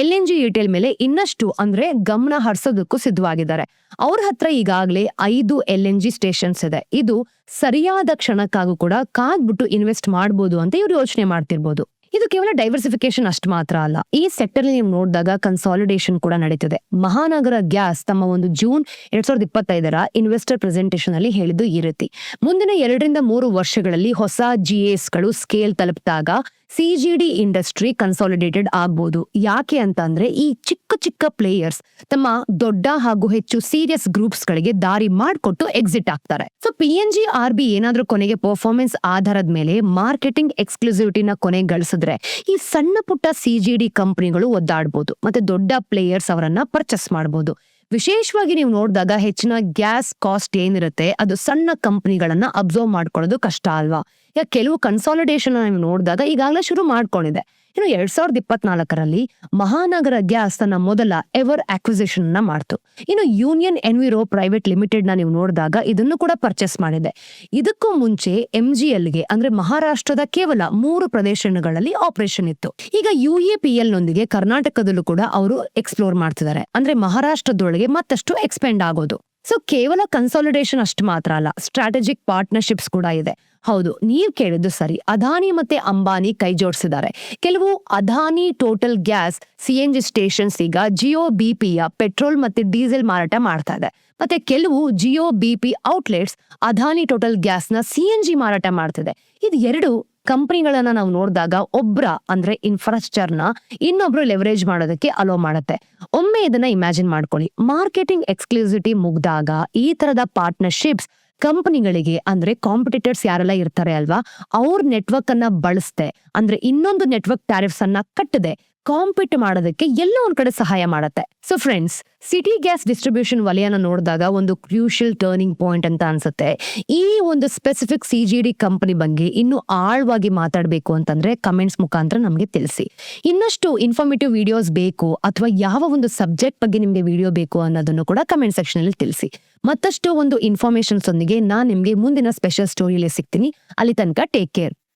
ಎಲ್ ಎನ್ ಜಿ ರಿಟೇಲ್ ಮೇಲೆ ಇನ್ನಷ್ಟು ಅಂದ್ರೆ ಗಮನ ಹರಿಸೋದಕ್ಕೂ ಸಿದ್ಧವಾಗಿದ್ದಾರೆ. ಅವ್ರ ಹತ್ರ ಈಗಾಗಲೇ ಐದು ಎಲ್ ಎನ್ ಜಿ ಸ್ಟೇಷನ್ಸ್ ಇದೆ. ಇದು ಸರಿಯಾದ ಕ್ಷಣಕ್ಕಾಗೂ ಕೂಡ ಕಾದ್ಬಿಟ್ಟು ಇನ್ವೆಸ್ಟ್ ಮಾಡ್ಬೋದು ಅಂತ ಇವ್ರು ಯೋಚನೆ ಮಾಡ್ತಿರ್ಬೋದು. ಇದು ಕೇವಲ ಡೈವರ್ಸಿಫಿಕೇಶನ್ ಅಷ್ಟು ಮಾತ್ರ ಅಲ್ಲ. ಈ ಸೆಕ್ಟರ್ ನೀವು ನೋಡಿದಾಗ ಕನ್ಸಾಲಿಡೇಷನ್ ಕೂಡ ನಡೀತದೆ. ಮಹಾನಗರ ಗ್ಯಾಸ್ ತಮ್ಮ ಒಂದು ಜೂನ್ ಎರಡ್ ಸಾವಿರದ ಇಪ್ಪತ್ತೈದರ ಇನ್ವೆಸ್ಟರ್ ಪ್ರೆಸೆಂಟೇಷನ್ ಅಲ್ಲಿ ಹೇಳಿದ್ದು ಈ ರೀತಿ. ಮುಂದಿನ ಎರಡರಿಂದ ಮೂರು ವರ್ಷಗಳಲ್ಲಿ ಹೊಸ ಜಿಎಸ್ಗಳು ಸ್ಕೇಲ್ ತಲುಪಿದಾಗ ಸಿಜಿಡಿ ಇಂಡಸ್ಟ್ರಿ ಕನ್ಸಾಲಿಡೇಟೆಡ್ ಆಗ್ಬೋದು. ಯಾಕೆ ಅಂತ ಅಂದ್ರೆ ಈ ಚಿಕ್ಕ ಚಿಕ್ಕ ಪ್ಲೇಯರ್ಸ್ ತಮ್ಮ ದೊಡ್ಡ ಹಾಗೂ ಹೆಚ್ಚು ಸೀರಿಯಸ್ ಗ್ರೂಪ್ಸ್ ಗಳಿಗೆ ದಾರಿ ಮಾಡಿಕೊಟ್ಟು ಎಕ್ಸಿಟ್ ಆಗ್ತಾರೆ. So, P N G, R B ಏನಾದ್ರೂ ಕೊನೆಗೆ ಪರ್ಫಾರ್ಮೆನ್ಸ್ ಆಧಾರದ ಮೇಲೆ ಮಾರ್ಕೆಟಿಂಗ್ ಎಕ್ಸ್ಕ್ಲೂಸಿವಿಟಿನ ಕೊನೆ ಗಳಿಸಿದ್ರೆ ಈ ಸಣ್ಣ ಪುಟ್ಟ ಸಿ ಜಿ ಡಿ ಕಂಪನಿಗಳು ಒದ್ದಾಡ್ಬೋದು. ಮತ್ತೆ ದೊಡ್ಡ ಪ್ಲೇಯರ್ಸ್ ಅವರನ್ನ ಪರ್ಚೇಸ್ ಮಾಡಬಹುದು ವಿಶೇಷವಾಗಿ ನೀವು ನೋಡಿದಾಗ ಹೆಚ್ಚಿನ ಗ್ಯಾಸ್ ಕಾಸ್ಟ್ ಏನಿರುತ್ತೆ, ಅದು ಸಣ್ಣ ಕಂಪನಿಗಳನ್ನ ಅಬ್ಸರ್ವ್ ಮಾಡ್ಕೊಳ್ಳೋದು ಕಷ್ಟ ಅಲ್ವಾ? ಈಗ ಕೆಲವು ಕನ್ಸಾಲಿಡೇಷನ್ ನೀವು ನೋಡಿದಾಗ ಈಗಾಗಲೇ ಶುರು ಮಾಡ್ಕೊಂಡಿದೆ. ಇನ್ನು ಎರಡ್ ಸಾವಿರದ ಇಪ್ಪತ್ನಾಲ್ಕರಲ್ಲಿ ಮಹಾನಗರ ಗ್ಯಾಸ್ ತನ್ನ ಮೊದಲ ಎವರ್ ಅಕ್ವಿಸಿಷನ್ನ ಮಾಡ್ತು. ಇನ್ನು ಯೂನಿಯನ್ ಎನ್ವಿರೋ ಪ್ರೈವೇಟ್ ಲಿಮಿಟೆಡ್ನ ನೀವು ನೋಡಿದಾಗ ಇದನ್ನು ಕೂಡ ಪರ್ಚೇಸ್ ಮಾಡಿದೆ. ಇದಕ್ಕೂ ಮುಂಚೆ ಎಂ ಜಿ ಎಲ್ಗೆ ಅಂದ್ರೆ ಮಹಾರಾಷ್ಟ್ರದ ಕೇವಲ ಮೂರು ಪ್ರದೇಶಗಳಲ್ಲಿ ಆಪರೇಷನ್ ಇತ್ತು. ಈಗ ಯು ಎ ಪಿ ಎಲ್ ನೊಂದಿಗೆ ಕರ್ನಾಟಕದಲ್ಲೂ ಕೂಡ ಅವರು ಎಕ್ಸ್ಪ್ಲೋರ್ ಮಾಡ್ತಿದ್ದಾರೆ. ಅಂದ್ರೆ ಮಹಾರಾಷ್ಟ್ರದೊಳಗೆ ಮತ್ತಷ್ಟು ಎಕ್ಸ್ಪೆಂಡ್ ಆಗೋದು. ಸೊ ಕೇವಲ ಕನ್ಸಾಲಿಡೇಷನ್ ಅಷ್ಟು ಮಾತ್ರ ಅಲ್ಲ ಸ್ಟ್ರಾಟಜಿಕ್ ಪಾರ್ಟ್ನರ್ಶಿಪ್ಸ್ ಕೂಡ ಇದೆ. ಹೌದು, ನೀವು ಕೇಳಿದ್ದು ಸರಿ. ಅದಾನಿ ಮತ್ತೆ ಅಂಬಾನಿ ಕೈ ಜೋಡಿಸಿದ್ದಾರೆ. ಕೆಲವು Adani Total Gas C N G stations ಈಗ ಜಿಯೋ ಬಿಪಿಯ ಪೆಟ್ರೋಲ್ ಮತ್ತೆ ಡೀಸೆಲ್ ಮಾರಾಟ ಮಾಡ್ತಾ ಇದೆ. ಮತ್ತೆ ಕೆಲವು Jio BP outlets Adani Total ಗ್ಯಾಸ್ನ C N G ಮಾರಾಟ ಮಾಡ್ತಿದೆ ಇದು. ಎರಡು ಕಂಪನಿಗಳನ್ನ ನಾವು ನೋಡಿದಾಗ ಒಬ್ರ ಅಂದ್ರೆ ಇನ್ಫ್ರಾಸ್ಟ್ರಕ್ಚರ್ನ ಇನ್ನೊಬ್ರು ಲೆವರೇಜ್ ಮಾಡೋದಕ್ಕೆ ಅಲೋ ಮಾಡುತ್ತೆ. ಒಮ್ಮೆ ಇದನ್ನ ಇಮ್ಯಾಜಿನ್ ಮಾಡ್ಕೊಳ್ಳಿ. ಮಾರ್ಕೆಟಿಂಗ್ ಎಕ್ಸ್ಕ್ಲೂಸಿವಿಟಿ ಮುಗ್ದಾಗ ಈ ತರದ ಪಾರ್ಟ್ನರ್ಶಿಪ್ಸ್ ಕಂಪನಿಗಳಿಗೆ, ಅಂದ್ರೆ ಕಾಂಪಿಟೇಟರ್ಸ್ ಯಾರೆಲ್ಲ ಇರ್ತಾರೆ ಅಲ್ವಾ, ಅವ್ರ ನೆಟ್ವರ್ಕ್ ಅನ್ನ ಬಳಸ್ದೆ, ಅಂದ್ರೆ ಇನ್ನೊಂದು ನೆಟ್ವರ್ಕ್ ಟ್ಯಾರಿಫ್ಸ್ ಅನ್ನ ಕಟ್ಟದೆ ಕಾಂಪಿಟ್ ಮಾಡೋದಕ್ಕೆ ಎಲ್ಲೋ ಒಂದ್ ಕಡೆ ಸಹಾಯ ಮಾಡುತ್ತೆ. So friends city gas distribution ವಲಯನ ನೋಡಿದಾಗ ಒಂದು ಕ್ರೂಷಿಯಲ್ ಟರ್ನಿಂಗ್ ಪಾಯಿಂಟ್ ಅಂತ ಅನ್ಸುತ್ತೆ. ಈ ಒಂದು specific C G D company ಬಗ್ಗೆ ಇನ್ನು ಆಳವಾಗಿ ಮಾತಾಡಬೇಕು ಅಂತಂದ್ರೆ ಕಮೆಂಟ್ಸ್ ಮುಖಾಂತರ ನಮಗೆ ತಿಳಿಸಿ. ಇನ್ನಷ್ಟು ಇನ್ಫಾರ್ಮೇಟಿವ್ ವಿಡಿಯೋಸ್ ಬೇಕು ಅಥವಾ ಯಾವ ಒಂದು ಸಬ್ಜೆಕ್ಟ್ ಬಗ್ಗೆ ನಿಮಗೆ ವಿಡಿಯೋ ಬೇಕು ಅನ್ನೋದನ್ನು ಕೂಡ ಕಮೆಂಟ್ ಸೆಕ್ಷನ್ ಅಲ್ಲಿ ತಿಳಿಸಿ. ಮತ್ತಷ್ಟು ಒಂದು ಇನ್ಫಾರ್ಮೇಶನ್ಸ್ ಒಂದಿಗೆ ನಾನು ನಿಮಗೆ ಮುಂದಿನ ಸ್ಪೆಷಲ್ ಸ್ಟೋರಿಯಲ್ಲಿ ಸಿಗ್ತೀನಿ. ಅಲ್ಲಿ ತನಕ ಟೇಕ್ ಕೇರ್